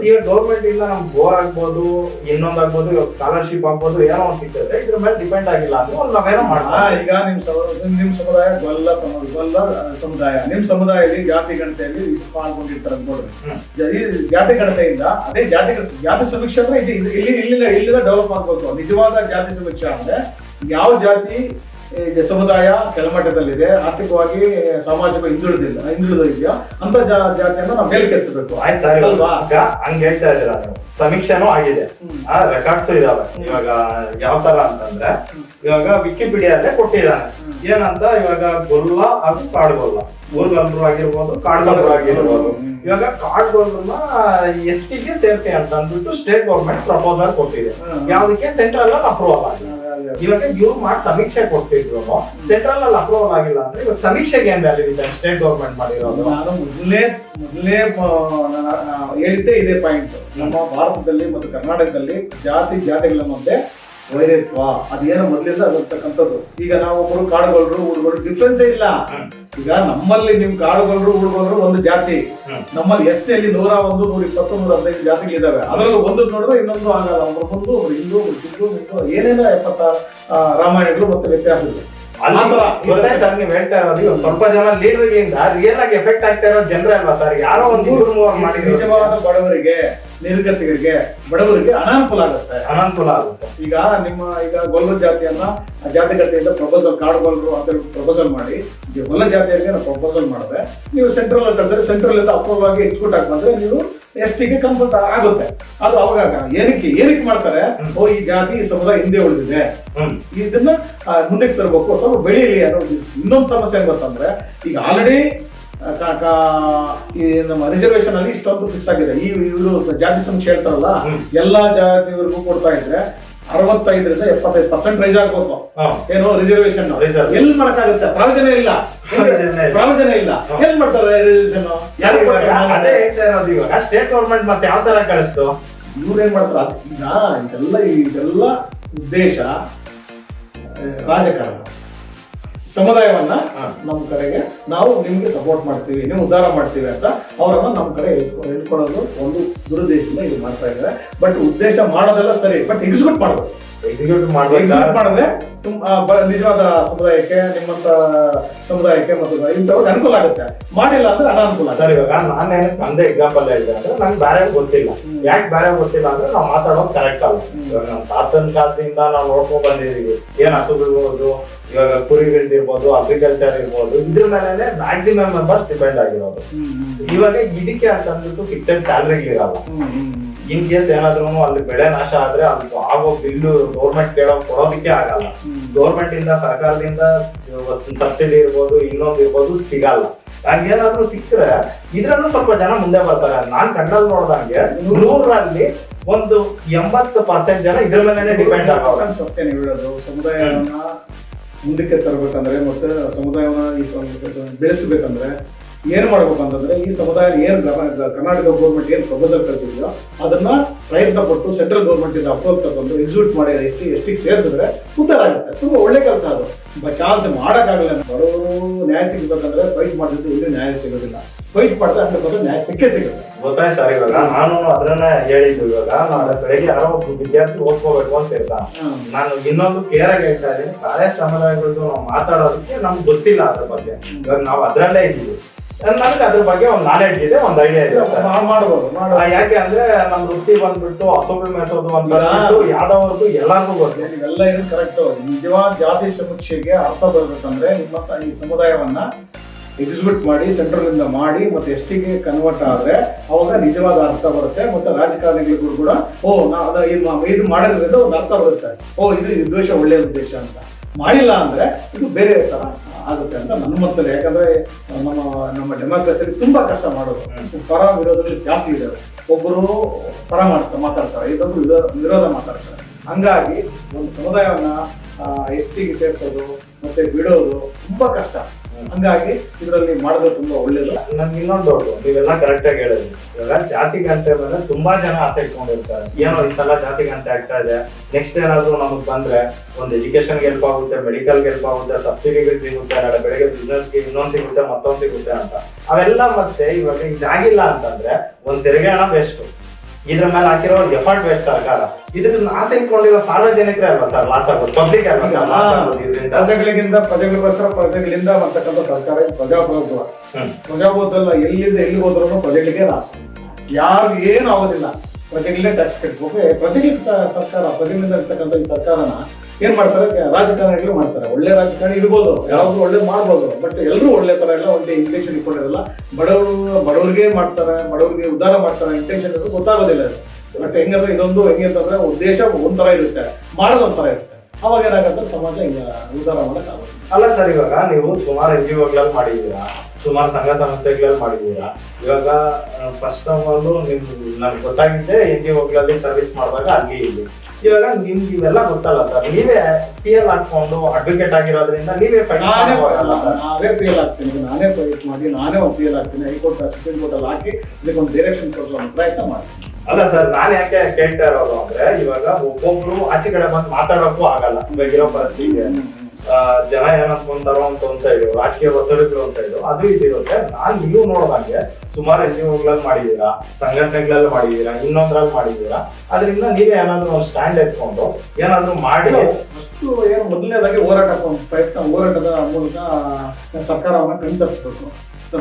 ಈಗ ಗೌರ್ಮೆಂಟ್ ಇಂದ ನಮ್ಗೆ ಬೋರ್ ಆಗ್ಬೋದು ಇನ್ನೊಂದ್ ಆಗ್ಬೋದು ಇವಾಗ ಸ್ಕಾಲರ್ಶಿಪ್ ಆಗ್ಬೋದು ಏನೋ ಒಂದು ಸಿಕ್ಕಿದ್ರೆ ಇದ್ರ ಮೇಲೆ ಡಿಪೆಂಡ್ ಆಗಿಲ್ಲ ಅಂದ್ರೆ ಒಂದ್ ನಾವೇನೋ ಮಾಡೋಣ ಈಗ ನಿಮ್ ನಿಮ್ಮ ನಿಮ್- ನಿಮ್ ಸಮುದಾಯ ಗೊಲ್ಲ ಗೊಲ್ಲ ಸಮುದಾಯ. ನಿಮ್ ಸಮುದಾಯದಲ್ಲಿ ಜಾತಿ ಗಣತೆಯಲ್ಲಿ ಪಾಲ್ಗೊಂಡಿರ್ತಾರೆ ನೋಡ್ರಿ. ಈ ಜಾತಿ ಗಣತೆಯಿಂದ ಅದೇ ಜಾತಿ ಜಾತಿ ಸಮೀಕ್ಷೆ ಅಂದ್ರೆ ಇಲ್ಲಿ ಇಲ್ಲಿ ಇಲ್ಲಿಂದ ಡೆವಲಪ್ ಆಗ್ಬೇಕು ನಿಜವಾದ ಜಾತಿ ಸಮೀಕ್ಷೆ ಅಂದ್ರೆ ಯಾವ ಜಾತಿ ಸಮುದಾಯ ಕೆಳಮಟ್ಟದಲ್ಲಿದೆ ಆರ್ಥಿಕವಾಗಿ ಸಾಮಾಜಿಕ ಹಿಂದುಳಿದಿಲ್ಲ ಹಿಂದುಳಿದ ಇದೆಯಾ? ಅಂತ ಜಾತಿಯನ್ನು ನಾವು ಮೇಲ್ಕೆತ್ತಬೇಕು. ಆಯ್ತು ಸರಿ ಅಲ್ವಾ? ಹಂಗ ಹಂಗ್ ಹೇಳ್ತಾ ಇದ್ದೀರಾ ನೀವು. ಸಮೀಕ್ಷೆನೂ ಆಗಿದೆ. ಆ ರೆಕಾರ್ಡ್ಸ್ ಇದಾವೆ. ಇವಾಗ ಯಾವ ತರ ಅಂತಂದ್ರೆ ಇವಾಗ ವಿಕಿಪೀಡಿಯಾ ಕೊಟ್ಟಿದ್ದಾನೆ ಹ್ಮ್. ಏನಂತ ಇವಾಗ ಗೊಲ್ಲ ಹಾಗೂ ಕಾಡ್ಗೊಲ್ಲ. ಊರ್ಗಲ್ರು ಆಗಿರ್ಬೋದು ಕಾಡ್ಗಲ್ರು ಆಗಿರ್ಬೋದು. ಇವಾಗ ಕಾಡ್ಗೊಲ್ರನ್ನ ಎಸ್ ಟಿಗೆ ಸೇರ್ಸಿ ಅಂತ ಅಂದ್ಬಿಟ್ಟು ಸ್ಟೇಟ್ ಗೌರ್ಮೆಂಟ್ ಪ್ರಪೋಸಲ್ ಕೊಟ್ಟಿದೆ. ಯಾವ್ದಕ್ಕೆ? ಸೆಂಟ್ರಲ್ ಅಲ್ಲಿ ಅಪ್ರೂವಲ್ ಆಗಿದೆ. ಇವಾಗ ಇವ್ರು ಮಾಡಿ ಸಮೀಕ್ಷೆ ಕೊಡ್ತಿದ್ರು ಸೆಂಟ್ರಲ್ ಅಲ್ಲಿ ಅಪ್ರೂವಲ್ ಆಗಿಲ್ಲ ಅಂದ್ರೆ ಇವಾಗ ಸಮೀಕ್ಷೆಗೆ ಏನ್ ವ್ಯಾಲ್ಯೂ ಇದೆ? ಸ್ಟೇಟ್ ಗೌರ್ಮೆಂಟ್ ಮಾಡಿರೋದು. ನಾನು ಮೊದಲೇ ಮೊದಲೇ ಹೇಳಿದ್ದೆ ಇದೇ ಪಾಯಿಂಟ್ ನಮ್ಮ ಭಾರತದಲ್ಲಿ ಮತ್ತು ಕರ್ನಾಟಕದಲ್ಲಿ ಜಾತಿ ಜಾತಿಗಳ ಮಧ್ಯೆ ವೈರತ್ವ ಅದೇನೋ ಮೊದಲಿಂದ ಅದಿರ್ತಕ್ಕಂಥದ್ದು ಈಗ ನಾವು ಒಬ್ಬರು ಕಾಡುಗೊಳ್ರು ಹುಡುಗರು ಡಿಫ್ರೆನ್ಸೇ ಇಲ್ಲ. ಈಗ ನಮ್ಮಲ್ಲಿ ನಿಮ್ ಕಾಡುಗೊಳ್ರು ಹುಡುಗರು ಒಂದು ಜಾತಿ. ನಮ್ಮಲ್ಲಿ ಎಸ್ ಎಲ್ಲಿ ನೂರ ಒಂದು ನೂರ ಇಪ್ಪತ್ತು ನೂರ ಹದಿನೈದು ಜಾತಿಗಳಿದ್ದಾವೆ ಅದರಲ್ಲಿ ಒಂದು ನೋಡಿದ್ರೆ ಇನ್ನೊಂದು ಆಗಲ್ಲ. ಒಬ್ರು ಮುಂದು ಒಬ್ರು ಹಿಂದೂ ಒಬ್ರು ಹಿಂದೂ ಹಿಂದೂ ಏನೇನೋ ಎಪ್ಪತ್ತ ರಾಮಾಯಣಗಳು ಮತ್ತೆ ವ್ಯತ್ಯಾಸ ಇದೆ. ಸರ್ ನೀವ್ ಹೇಳ್ತಾ ಇರೋದು ಇವಾಗ ಸ್ವಲ್ಪ ಜನ ಲೀಡರ್ಗಳಿಂದ ರಿಯಲ್ ಆಗಿ ಎಫೆಕ್ಟ್ ಆಗ್ತಾ ಇರೋ ಜನರೇ ಅಲ್ವಾ ಸರ್ ಯಾರೋ ಒಂದು ಮೂವರು ಬಡವರಿಗೆ ನಿರ್ಗತಿಗಳಿಗೆ ಬಡವರಿಗೆ ಅನಾನುಕೂಲ ಆಗುತ್ತೆ. ಅನಾನುಕೂಲ ಆಗುತ್ತೆ. ಈಗ ನಿಮ್ಮ ಈಗ ಗೊಲ್ಲ ಜಾತಿಯನ್ನ ಆ ಜಾತಿಗಟ್ಟೆಯಿಂದ ಪ್ರಪೋಸಲ್ ಕಾಡುಗೊಲ್ಲರು ಅಂತ ಪ್ರಪೋಸಲ್ ಮಾಡಿ ಗೊಲ್ಲ ಜಾತಿಯರಿಗೆ ನಾವು ಪ್ರಪೋಸಲ್ ಮಾಡಿದ್ರೆ ನೀವು ಸೆಂಟ್ರಲ್ ಕಳ್ಸಿದ್ರೆ ಸೆಂಟ್ರಲ್ ಇಂದ ಅಪ್ರೂವ್ ಆಗಿ ಎಕ್ಸಿಕ್ಯೂಟ್ ಆಗಿ ಬಂದ್ರೆ ನೀವು ಎಸ್ ಟಿಗೆ ಕನ್ಫರ್ಟ್ ಆಗುತ್ತೆ. ಅದು ಅವಾಗ ಏನಕ್ಕೆ ಏನಕ್ಕೆ ಮಾಡ್ತಾರೆ ಓ ಈ ಜಾತಿ ಈ ಸಮುದಾಯ ಹಿಂದೆ ಉಳಿದಿದೆ. ಇದನ್ನ ಮುಂದಕ್ಕೆ ತರಬೇಕು ಸ್ವಲ್ಪ ಬೆಳೀಲಿ ಅನ್ನೋ ಇನ್ನೊಂದು ಸಮಸ್ಯೆ ಏನ್ ಗೊತ್ತಂದ್ರೆ ಈಗ ಆಲ್ರೆಡಿ ಈ ನಮ್ಮ ರಿಸರ್ವೇಶನ್ ಅಲ್ಲಿ ಇಷ್ಟೊಂದು ಫಿಕ್ಸ್ ಆಗಿದೆ. ಈ ಇವರು ಜಾತಿ ಸಂಖ್ಯೆ ಹೇಳ್ತಾರಲ್ಲ. ಎಲ್ಲಾ ಜಾತಿಯವರಿಗೂ ಕೊಡ್ತಾ ಇದ್ರೆ ಅರವತ್ತೈದರಿಂದ ಎಪ್ಪತ್ತೈದು ಪರ್ಸೆಂಟ್ ರೈಸ್ ಆಗ್ಬೇಕು. ಏನು ರಿಸರ್ವೇಶನ್. ಎಲ್ಲಿ ಮಾಡಕ್ಕಾಗುತ್ತೆ? ಪ್ರಾವಿಜನ ಇಲ್ಲ. ಪ್ರಾವಿಜನ ಇಲ್ಲ. ಏನ್. ಮಾಡ್ತಾರೆ ರಿಸರ್ವೇಶನ್ ಸ್ಟೇಟ್ ಗೌರ್ಮೆಂಟ್ ಮತ್ತೆ ಯಾವ ತರ ಕಳಿಸ್ತು? ಇವ್ರೇನ್ ಮಾಡ್ತಾರ? ಈಗ ಇದೆಲ್ಲ ಇದೆಲ್ಲ ಉದ್ದೇಶ ರಾಜಕಾರಣ. ಸಮುದಾಯವನ್ನ ನಮ್ಮ ಕಡೆಗೆ ನಾವು ನಿಮ್ಗೆ ಸಪೋರ್ಟ್ ಮಾಡ್ತೀವಿ ನೀವು ಉದ್ಧಾರ ಮಾಡ್ತೀವಿ ಅಂತ ಅವರನ್ನ ನಮ್ಮ ಕಡೆ ಇಟ್ಕೊಳ್ಳೋದು ಒಂದು ದುರುದ್ದೇಶದಿಂದ ಇದು ಮಾಡ್ತಾ ಇದ್ದಾರೆ. ಬಟ್ ಉದ್ದೇಶ ಮಾಡೋದೆಲ್ಲ ಸರಿ ಬಟ್ ಎಕ್ಸಿಕ್ಯೂಟ್ ಮಾಡ್ಬೇಕು ಎಕ್ಸಿಕ್ಯೂಟ್ ಮಾಡಿದ್ರೆ ನಿಜವಾದ ಸಮುದಾಯಕ್ಕೆ ನಿಮ್ಮಂತ ಸಮುದಾಯಕ್ಕೆ ಮತ್ತು ಇಂಥವ್ರಿಗೆ ಅನುಕೂಲ ಆಗುತ್ತೆ. ಮಾಡಿಲ್ಲ ಅಂದ್ರೆ ಅನಾನುಕೂಲ. ಸರ್ ಇವಾಗ ನಾನೇ ಒಂದೇ ಎಕ್ಸಾಂಪಲ್ ಹೇಳಿದೆ ಅಂದ್ರೆ ನಂಗೆ ಬೇರೆ ಗೊತ್ತಿಲ್ಲ. ಯಾಕೆ ಬೇರೆ ಗೊತ್ತಿಲ್ಲ ಅಂದ್ರೆ ನಾವು ಮಾತಾಡೋದು ಕರೆಕ್ಟ್ ಅಲ್ಲ. ಇವಾಗ ನಮ್ಮ ತಾತನ ಕಾಲದಿಂದ ನಾವು ನೋಡ್ಕೊಂಡ್ ಬಂದಿದೀವಿ. ಏನ್ ಹಸುಗಳಿರ್ಬೋದು ಇವಾಗ ಕುರಿಗಳಿರ್ಬೋದು ಅಗ್ರಿಕಲ್ಚರ್ ಇರ್ಬೋದು ಇದ್ರ ಮೇಲೆ ಮ್ಯಾಕ್ಸಿಮಮ್ ಮೆಂಬರ್ಸ್ ಡಿಪೆಂಡ್ ಆಗಿರೋದು. ಇವಾಗ ಇದಕ್ಕೆ ಅಂತ ಅಂದ್ಬಿಟ್ಟು ಫಿಕ್ಸೆಡ್ ಸ್ಯಾಲ್ರಿ ಇನ್ ಕೇಸ್ ಏನಾದ್ರೂ ಅಲ್ಲಿ ಬೆಳೆ ನಾಶ ಆದ್ರೆ ಅಲ್ಲಿ ಆಗೋ ಬಿಲ್ಲು ಗೌರ್ಮೆಂಟ್ ಕೇಳೋ ಕೊಡೋದಿಕ್ಕೆ ಆಗಲ್ಲ. ಗೌರ್ಮೆಂಟ್ ಇಂದ ಸರ್ಕಾರದಿಂದ ಸಬ್ಸಿಡಿ ಇರ್ಬೋದು ಇನ್ನೊಂದು ಇರ್ಬೋದು ಸಿಗಲ್ಲ. ಹಂಗೇನಾದ್ರೂ ಸಿಕ್ಕರೆ ಇದ್ರಲ್ಲೂ ಸ್ವಲ್ಪ ಜನ ಮುಂದೆ ಬರ್ತಾರೆ. ನಾನ್ ಕಣ್ಣಲ್ಲಿ ನೋಡ್ದಂಗೆ ನೂರಲ್ಲಿ ಒಂದು ಎಂಬತ್ತು ಪರ್ಸೆಂಟ್ ಜನ ಇದ್ರ ಮೇಲೆ ಡಿಪೆಂಡ್ ಆಗೋದು ಸತ್ಯ ನೀಡೋದು ಸಮುದಾಯವನ್ನ ಮುಂದಕ್ಕೆ ತರಬೇಕಂದ್ರೆ ಮತ್ತೆ ಸಮುದಾಯವನ್ನ ಈ ಬೆಳೆಸಬೇಕಂದ್ರೆ ಏನ್ ಮಾಡ್ಬೇಕಂತಂದ್ರೆ ಈ ಸಮುದಾಯ ಏನ್ ಕರ್ನಾಟಕ ಗೌರ್ಮೆಂಟ್ ಏನ್ ಪ್ರಪೋಸಲ್ ಕಳಿಸಿದ್ಯೋ ಅದನ್ನ ಪ್ರಯತ್ನ ಪಟ್ಟು ಸೆಂಟ್ರಲ್ ಗೌರ್ಮೆಂಟ್ ಇಂದ ಅಪ್ರೂವಲ್ ತಗೊಂಡು ಎಕ್ಸಿಕ್ಯೂಟ್ ಮಾಡಿ ಎಸ್ ಟಿ ಎಸ್ ಟಿಗೆ ಸೇರಿಸಿದ್ರೆ ಉದ್ದಾರ ಆಗುತ್ತೆ. ತುಂಬಾ ಒಳ್ಳೆ ಕೆಲಸ ಅದು. ಚಾನ್ಸ್ ಮಾಡೋಕ್ಕಾಗಲ್ಲ ಬರೋ ನ್ಯಾಯ ಸಿಗ್ಬೇಕಂದ್ರೆ ಫೈಟ್ ಮಾಡಿದ್ರೆ ಇಲ್ಲಿ ನ್ಯಾಯ ಸಿಗೋದಿಲ್ಲ. ಫೈಟ್ ಮಾಡಿದ್ರೆ ಹಂಡ್ರೆಡ್ ಪರ್ಸೆಂಟ್ ನ್ಯಾಯ ಸಿಕ್ಕೇ ಸಿಗುತ್ತೆ. ಗೊತ್ತಾಯ್ತು ಸರ್ ಇವಾಗ. ನಾನು ಅದನ್ನ ಹೇಳಿದ್ದು ಇವಾಗ. ನಾನು ಬೆಳಿಗ್ಗೆ ಯಾರೋ ಒಬ್ಬ ವಿದ್ಯಾರ್ಥಿ ಓದ್ಕೋಬೇಕು ಅಂತ ಇರ್ತಾನೆ ನಾನು ಇನ್ನೊಂದು ಕೇರ್ ಆಗಿ ಹೇಳ್ತಾ ಇದ್ದೀನಿ. ಕಾರ್ಯ ಸಮುದಾಯಗಳದ್ದು ನಾವು ಮಾತಾಡೋದಕ್ಕೆ ನಮ್ಗೆ ಗೊತ್ತಿಲ್ಲ ಅದ್ರ ಬಗ್ಗೆ. ಇವಾಗ ನಾವು ಅದ್ರಲ್ಲೇ ಇದ್ದೀವಿ. ನನಗೆ ಅದ್ರ ಬಗ್ಗೆ ಒಂದು ನಾಲೆಡ್ಜ್ ಇದೆ ಒಂದು ಐಡಿಯಾ ಇದೆ ಮಾಡ್ಬೋದು ಯಾಕೆ ಅಂದ್ರೆ ನಮ್ ವೃತ್ತಿ ಬಂದ್ಬಿಟ್ಟು ಹಸುಗಳು ಮೇಸೋದು ಅಂತ ಯಾವ್ದವ್ರಿಗೂ ಎಲ್ಲಾರ್ಗೂ ಗೊತ್ತು. ಇವೆಲ್ಲ ಏನು ಕರೆಕ್ಟ್ ನಿಜವಾದ ಜಾತಿ ಸಮೀಕ್ಷೆಗೆ ಅರ್ಥ ಬರ್ಬೇಕಂದ್ರೆ ನಿಮ್ಮ ಈ ಸಮುದಾಯವನ್ನ ಎಕ್ಸಿಕ್ಯೂಟ್ ಮಾಡಿ ಸೆಂಟ್ರಲ್ ಇಂದ ಮಾಡಿ ಮತ್ತೆ ಎಸ್ ಟಿಗೆ ಕನ್ವರ್ಟ್ ಆದ್ರೆ ಅವಾಗ ನಿಜವಾದ ಅರ್ಥ ಬರುತ್ತೆ ಮತ್ತೆ ರಾಜಕಾರಣಿಗಳಿಗೂ ಕೂಡ ಓ ಇದು ಮಾ- ಇದು ಮಾಡೋದ್ರಿಂದ ಒಂದು ಅರ್ಥ ಬರುತ್ತೆ. ಓ ಇದು ಉದ್ದೇಶ ಒಳ್ಳೆಯ ಉದ್ದೇಶ ಅಂತ. ಮಾಡಿಲ್ಲ ಅಂದ್ರೆ ಇದು ಬೇರೆ ತರ ಆಗುತ್ತೆ ಅಂತ ನನ್ನ ಮನಸ್ಸಲ್ಲಿ ಯಾಕಂದ್ರೆ ನಮ್ಮ ನಮ್ಮ ಡೆಮಾಕ್ರಸಿಯಲ್ಲಿ ತುಂಬಾ ಕಷ್ಟ ಮಾಡೋದು. ಪರ ವಿರೋಧದಲ್ಲಿ ಜಾಸ್ತಿ ಇದ್ದಾರೆ ಒಬ್ಬರು ಪರ ಮಾಡ್ತಾ ಮಾತಾಡ್ತಾರೆ ವಿರೋಧ ವಿರೋಧ ಮಾತಾಡ್ತಾರೆ. ಹಂಗಾಗಿ ಒಂದು ಸಮುದಾಯವನ್ನ ಎಸ್ ಟಿಗೆ ಸೇರಿಸೋದು, ಮತ್ತೆ ಬಿಡೋದು ತುಂಬಾ ಕಷ್ಟ. ಹಂಗಾಗಿ ಇದರಲ್ಲಿ ಮಾಡಿದ್ರೆ ತುಂಬಾ ಒಳ್ಳೇದು. ನನ್ಗೆ ಇನ್ನೊಂದು ಡೌಟ್ ನೀವೆಲ್ಲ ಕರೆಕ್ಟ್ ಆಗಿ ಹೇಳಿದ್ರಿ. ಇವಾಗ ಜಾತಿ ಗಂಟೆ ಮೇಲೆ ತುಂಬಾ ಜನ ಆಸೆ ಇಟ್ಕೊಂಡಿರ್ತಾರೆ. ಏನೋ ಈ ಸಲ ಜಾತಿ ಗಂಟೆ ಆಗ್ತಾ ಇದೆ. ನೆಕ್ಸ್ಟ್ ಏನಾದ್ರು ನಮಗ್ ಬಂದ್ರೆ ಒಂದು ಎಜುಕೇಶನ್ ಹೆಲ್ಪ್ ಆಗುತ್ತೆ ಮೆಡಿಕಲ್ ಹೆಲ್ಪ್ ಆಗುತ್ತೆ ಸಬ್ಸಿಡಿಗಳು ಸಿಗುತ್ತೆ ನಾಳೆ ಬೆಳಿಗ್ಗೆ ಬಿಸ್ನೆಸ್ಗೆ ಇನ್ನೊಂದ್ ಸಿಗುತ್ತೆ, ಮತ್ತೊಂದ್ ಸಿಗುತ್ತೆ ಅಂತ. ಅವೆಲ್ಲ ಮತ್ತೆ ಇವಾಗ ಇದಾಗಿಲ್ಲ ಅಂತಂದ್ರೆ ಒಂದ್ ತೆರಿಗೆ ಹಣ ಬೆಸ್ಟ್ ಇದ್ರ ಮೇಲೆ ಹಾಕಿರೋ ಎಫರ್ಟ್ ಬೇಕು ಸರ್ಕಾರ ಇದ್ರಿಂದ ಆಸೆ ಇಟ್ಕೊಂಡಿರೋ ಸಾರ್ವಜನಿಕರೇ ಅಲ್ವಾ ಸರ್ ಲಾಸ್ ಆಗೋದು? ಪಬ್ಲಿಕ್ ಅಲ್ವಾ ಸರ್ ಲಾಸ್ ಆಗೋದು ಇದರಿಂದ? ಪ್ರಜೆಗಳಿಗಿಂತ ಪ್ರಜೆಗಳಿಗೋಸ್ಕರ ಪ್ರಜೆಗಳಿಂದ ಬರ್ತಕ್ಕಂಥ ಸರ್ಕಾರ ಪ್ರಜಾಪ್ರಭುತ್ವ ಪ್ರಜಾಪ್ರಭುತ್ವ ಎಲ್ಲಿಂದ ಎಲ್ಲಿ ಹೋದ್ರೂ ಪ್ರಜೆಗಳಿಗೆ ಲಾಸ್ ಯಾರು ಏನು ಆಗೋದಿಲ್ಲ. ಪ್ರಜೆಗಳೇ ಟ್ಯಾಕ್ಸ್ ಕಟ್ಬೇಕು. ಪ್ರಜೆಗಳ ಪ್ರಜೆಗಳಿಗೆ ಸರ್ಕಾರ ಪ್ರಜೆಗಳಿಂದ ಇರ್ತಕ್ಕಂಥ ಈ ಸರ್ಕಾರನ ಏನ್ ಮಾಡ್ತಾರೆ? ರಾಜಕಾರಣಿಗಳು ಮಾಡ್ತಾರೆ. ಒಳ್ಳೆ ರಾಜಕಾರಣಿ ಇರ್ಬೋದು ಯಾರಾದ್ರೂ ಒಳ್ಳೆ ಮಾಡ್ಬೋದು. ಬಟ್ ಎಲ್ಲರೂ ಒಳ್ಳೆ ತರ ಎಲ್ಲ ಒಂದೇ ಇಂಟೆನ್ಷನ್ ಇಟ್ಕೊಂಡಿರಲ್ಲ ಬಡವರು, ಬಡವರಿಗೆ ಮಾಡ್ತಾರೆ, ಬಡವರಿಗೆ ಉದ್ಧಾರ ಮಾಡ್ತಾರೆ ಇಂಟೆನ್ಷನ್ ಗೊತ್ತಾಗೋದಿಲ್ಲ ಬಟ್ ಹೆಂಗಂದ್ರೆ ಇದೊಂದು ಹೆಂಗೆ ಅಂತಂದ್ರೆ ಉದ್ದೇಶ ಒಂಥರ ಇರುತ್ತೆ. ಮಾಡೋದು ಒಂಥರ ಇರುತ್ತೆ. ಅವಾಗ ಏನಾಗುತ್ತೆ? ಸಮಾಜ ಹಿಂಗ ಉದ್ಧಾರ ಮಾಡಕ್ ಆಗುತ್ತೆ. ಅಲ್ಲ ಸರ್, ಇವಾಗ ನೀವು ಸುಮಾರು ಎನ್ ಜಿ ಒಗಳಲ್ಲಿ ಮಾಡಿದ್ದೀರಾ? ಸುಮಾರು ಸಂಘ ಸಂಸ್ಥೆಗಳಲ್ಲಿ ಮಾಡಿದ್ದೀರಾ? ಇವಾಗ ಫಸ್ಟ್ ಆಫ್ ಆಲ್ ನಿಮ್, ನನ್ಗೆ ಗೊತ್ತಾಗಿದ್ದೆ ಎನ್ ಜಿ ಒಗಳಲ್ಲಿ ಸರ್ವಿಸ್ ಮಾಡುವಾಗ ಅಲ್ಲಿ ಇಲ್ಲಿ. ಇವಾಗ ನಿಮ್ಗೆ ಇವೆಲ್ಲ ಗೊತ್ತಲ್ಲ ಸರ್ ನೀವೇ ಪಿ ಎಲ್ ಹಾಕೊಂಡು ಅಡ್ವೊಕೇಟ್ ಆಗಿರೋದ್ರಿಂದ ನೀವೇ fight ನಾನೇ ಸರ್ ನಾವೇ ಫೇಲ್ ಆಗ್ತೀನಿ ನಾನೇ ಪ್ರಯತ್ನ ಮಾಡಿ ನಾನೇ ಫೇಲ್ ಆಗ್ತೀನಿ ಹೈಕೋರ್ಟ್ ಸುಪ್ರೀಂ ಕೋರ್ಟ್ ಅಲ್ಲಿ ಹಾಕಿ ಇದಕ್ಕೆ ಒಂದು ಡೈರೆಕ್ಷನ್ ಒಂದು ಪ್ರಯತ್ನ ಮಾಡ್ತೀನಿ. ಅಲ್ಲ ಸರ್ ನಾನು ಯಾಕೆ ಕೇಳ್ತಾ ಇರೋದು ಅಂದ್ರೆ ಇವಾಗ ಒಬ್ಬೊಬ್ರು ಆಚೆ ಕಡೆ ಬಂದು ಮಾತಾಡೋಕ್ಕೂ ಆಗಲ್ಲ. ಇವಾಗ ಇರೋ ಪರಿಸ್ಥಿತಿ ಜನ ಏನ್ ಅನ್ಕೊಂತಾರೋ ಅಂತ ಒಂದ್ ಸೈಡ್ ರಾಜಕೀಯ ಒತ್ತಡಕ್ಕೆ ಒಂದ್ ಸೈಡ್ ಅದು ಇದಿರುತ್ತೆ ನಾನು ನೀವು ನೋಡ್ದಂಗೆ ಸುಮಾರು ಎನ್ ಜಿ ಒಗಳಲ್ಲಿ ಮಾಡಿದೀರಾ ಸಂಘಟನೆಗಳಲ್ಲಿ ಮಾಡಿದೀರಾ ಇನ್ನೊಂದ್ರಲ್ಲಿ ಮಾಡಿದೀರಾ ಅದರಿಂದ ನೀವೇ ಏನಾದ್ರು ಒಂದು ಸ್ಟ್ಯಾಂಡ್ ಎತ್ಕೊಂಡು ಏನಾದ್ರೂ ಮಾಡಿ ಅಷ್ಟು ಏನು ಮೊದಲನೇದಾಗಿ ಹೋರಾಟ ಪ್ರಯತ್ನ, ಹೋರಾಟದ ಮೂಲಕ ಸರ್ಕಾರವನ್ನು ಕಣ್ತರಿಸಬೇಕು.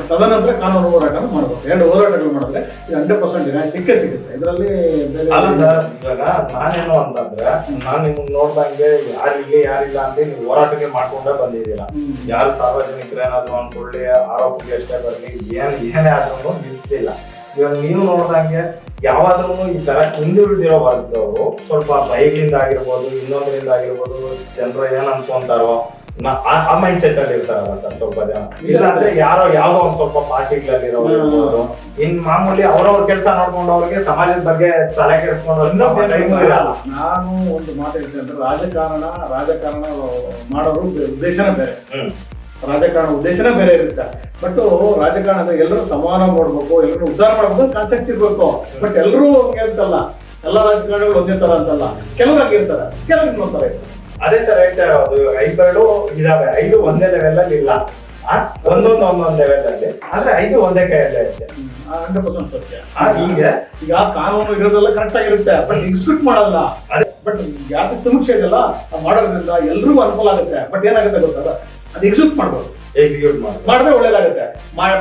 ತದನಂತರ ಕಾನೂನು ಹೋರಾಟನ ಮಾಡಬೇಕು. ಎರಡು ಹೋರಾಟಗಳು ಮಾಡಿದ್ರೆ ಇದು ಹಂಡ್ರೆಡ್ ಪರ್ಸೆಂಟ್ ನ್ಯಾಯ ಸಿಕ್ಕೇ ಸಿಗುತ್ತೆ. ಇದರಲ್ಲಿ ಅಲ್ಲ ಸರ್ ಇವಾಗ ನಾನೇನು ಅಂತಂದ್ರೆ ನಾನು ನಿಮ್ಗೆ ನೋಡ್ದಂಗೆ ಯಾರಿಲ್ಲ ಯಾರಿಲ್ಲ ಅಂತ ನೀವು ಹೋರಾಟಕ್ಕೆ ಮಾಡ್ಕೊಂಡೇ ಬಂದಿದ್ದೀರಾ. ಯಾರು ಸಾರ್ವಜನಿಕರೇನಾದ್ರು ಅನ್ಕೊಳ್ಳಿ ಆರೋಪಕ್ಕೆ ಅಷ್ಟೇ ಬರಲಿ ಏನು ಏನೇ ಆದ್ರೂ ನಿಲ್ಸಿಲ್ಲ ಇವಾಗ ನೀವು ನೋಡ್ದಂಗೆ ಯಾವಾದ್ರೂ ಈ ತರ ಹಿಂದುಳಿದಿರೋ ವರ್ಗದವರು ಸ್ವಲ್ಪ ಬೈಕ್ಲಿಂದ ಆಗಿರ್ಬೋದು ಇನ್ನೊಂದರಿಂದ ಆಗಿರ್ಬೋದು ಜನರು ಏನ್ ಅನ್ಕೊಂತಾರೋ ಆ- ಮೈಂಡ್ ಸೆಟ್ ಅಲ್ಲಿ ಇರ್ತಾರಲ್ಲ ಸರ್ ಸ್ವಲ್ಪ ಜನ. ಇಲ್ಲಾಂದ್ರೆ ಯಾರೋ ಯಾವ್ದೋ ಒಂದ್ ಸ್ವಲ್ಪ ಪಾರ್ಟಿಗಳಲ್ಲಿ ಇರೋರು ಇನ್ ಮಾಮೂಲಿ ಅವ್ರವ್ರ ಕೆಲಸ ನೋಡ್ಕೊಂಡು ಅವ್ರಿಗೆ ಸಮಾಜದ ಬಗ್ಗೆ ತಲೆ ಕೆಡಿಸ್ಕೊಂಡು ಟೈಮ್ ಇರಲ್ಲ ನಾನು ಒಂದು ಮಾತು ಹೇಳ್ತೀನಿ ಅಂದ್ರೆ ರಾಜಕಾರಣ ರಾಜಕಾರಣ ಮಾಡೋರು ಉದ್ದೇಶನೇ ಬೇರೆ. ರಾಜಕಾರಣ ಉದ್ದೇಶನೇ ಬೇರೆ ಇರುತ್ತೆ. ಬಟ್ ರಾಜಕಾರಣದ ಎಲ್ಲರೂ ಸಮಾನ ನೋಡ್ಬೇಕು ಎಲ್ಲರೂ ಉದ್ಧಾರ ಮಾಡ್ಬೇಕು ಕಾನ್ಸೆಪ್ಟ್ ಇರ್ಬೇಕು. ಬಟ್ ಎಲ್ಲರೂ ಹಂಗೆ ಅಂತಲ್ಲ. ಎಲ್ಲ ರಾಜಕಾರಣಿಗಳು ಒಂದೇ ತರ ಅಂತಲ್ಲ. ಕೆಲವ್ರು ಹಂಗೆ ಇರ್ತಾರೆ. ಕೆಲವ್ರು ಇನ್ನೊಂದ್ ತರ ಇರ್ತಾರೆ. ಅದೇ ಸರ್ ಹೇಳ್ತಾ ಇರೋದು ಐದು ಐದುಗಳು ಇದಾವೆ. ಐದು ಒಂದೇ ಲೆವೆಲ್ ಅಲ್ಲಿ ಇಲ್ಲ. ಒಂದೊಂದು ಒಂದೊಂದು ಲೆವೆಲ್ ಅಲ್ಲಿ. ಆದ್ರೆ ಐದು ಒಂದೇ ಕೈಯಲ್ಲೇ ಇರುತ್ತೆ ಹಂಡ್ರೆಡ್ ಪರ್ಸೆಂಟ್ ಸತ್ಯ. ಈಗ ಈಗ ಕಾನೂನು ಇರೋದೆಲ್ಲ ಕರೆಕ್ಟ್ ಆಗಿರುತ್ತೆ. ಬಟ್ ಎಕ್ಸಿಕ್ಯೂಟ್ ಮಾಡಲ್ಲ. ಅದೇ. ಬಟ್ ಯಾಕೆ ಸಮೀಕ್ಷೆ ಇದೆಲ್ಲ ಮಾಡೋದ್ರಿಂದ ಎಲ್ರಿಗೂ ಅನುಕೂಲ ಆಗುತ್ತೆ. ಬಟ್ ಏನಾಗುತ್ತೆ ಗೊತ್ತಲ್ಲ? ಅದು ಎಕ್ಸಿಕ್ಯೂಟ್ ಮಾಡ್ಬೋದು. ಎಕ್ಸಿಕ್ಯೂಟ್ ಮಾಡಿ ಮಾಡಿದ್ರೆ ಒಳ್ಳೇದಾಗುತ್ತೆ.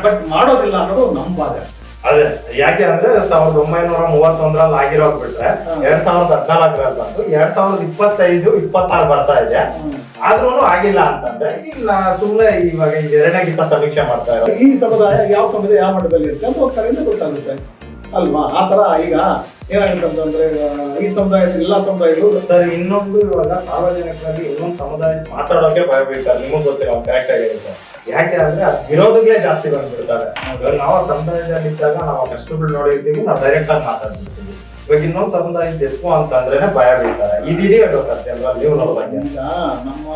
ಬಟ್ ಮಾಡೋದಿಲ್ಲ ಅನ್ನೋದು ನಮ್ಮ ಬಾಧೆ ಅಷ್ಟೇ. ಅದೇ ಯಾಕೆ ಅಂದ್ರೆ ಸಾವಿರದ ಒಂಬೈನೂರ ಮೂವತ್ತೊಂದರಲ್ಲಿ ಆಗಿರೋದ್ ಬಿಟ್ರೆ. ಎರಡ್ ಸಾವಿರದ ಹದಿನಾಲ್ಕರಲ್ಲಿ ಬಂತು. ಎರಡ್ ಸಾವಿರದ ಇಪ್ಪತ್ತೈದು ಇಪ್ಪತ್ತಾರು ಬರ್ತಾ ಇದೆ. ಆದ್ರೂ ಆಗಿಲ್ಲ ಅಂತಂದ್ರೆ ಇಲ್ಲ ಸುಮ್ನೆ ಇವಾಗ ಎರಡನೇ ಗೀತ ಸಮೀಕ್ಷೆ ಮಾಡ್ತಾ ಇರೋದು. ಈ ಸಮುದಾಯ ಯಾವ ಸಮುದಾಯ ಯಾವ ಮಟ್ಟದಲ್ಲಿ ಇರುತ್ತೆ ಅಂತ ಹೋಗ್ತಾರೆ ಕಡೆಯಿಂದ ಗೊತ್ತಾಗುತ್ತೆ. ಅಲ್ವಾ? ಆ ತರ ಈಗ ಏನಾಗುತ್ತೆ ಅಂತಂದ್ರೆ ಈ ಸಮುದಾಯದ ಎಲ್ಲಾ ಸಮುದಾಯಗಳು ಸರ್ ಇನ್ನೊಂದು ಇವಾಗ ಸಾರ್ವಜನಿಕರಲ್ಲಿ ಇನ್ನೊಂದು ಸಮುದಾಯ ಮಾತಾಡೋಕೆ ಭಯ ನಿಮಗೆ ನಿಮಗ್ ಗೊತ್ತಿಲ್ಲ ಕರೆಕ್ಟ್ ಆಗಿದೆ ಸರ್. ಯಾಕೆ ಅಂದ್ರೆ ಅದ್ ವಿರೋಧಗಳೇ ಜಾಸ್ತಿ ಬಂದ್ಬಿಡ್ತಾರೆ. ನಾವು ಸಮುದಾಯದಲ್ಲಿ ಇದ್ದಾಗ ನಾವು ಕಷ್ಟ ಕಷ್ಟಗಳು ನೋಡಿರ್ತೀವಿ ನಾವು ಡೈರೆಕ್ಟ್ ಆಗಿ ಮಾತಾಡ್ಬಿಡ್ತೀವಿ. ಇವಾಗ ಇನ್ನೊಂದು ಸಮುದಾಯ ಬೇಕು ಅಂತಂದ್ರೆ ಭಯ ಬೀಳ್ತಾರೆ. ಇದಿದೆಯಲ್ಲ ಸತ್ಯ ಅಲ್ವಾ? ನೀವು ನಮ್ಮ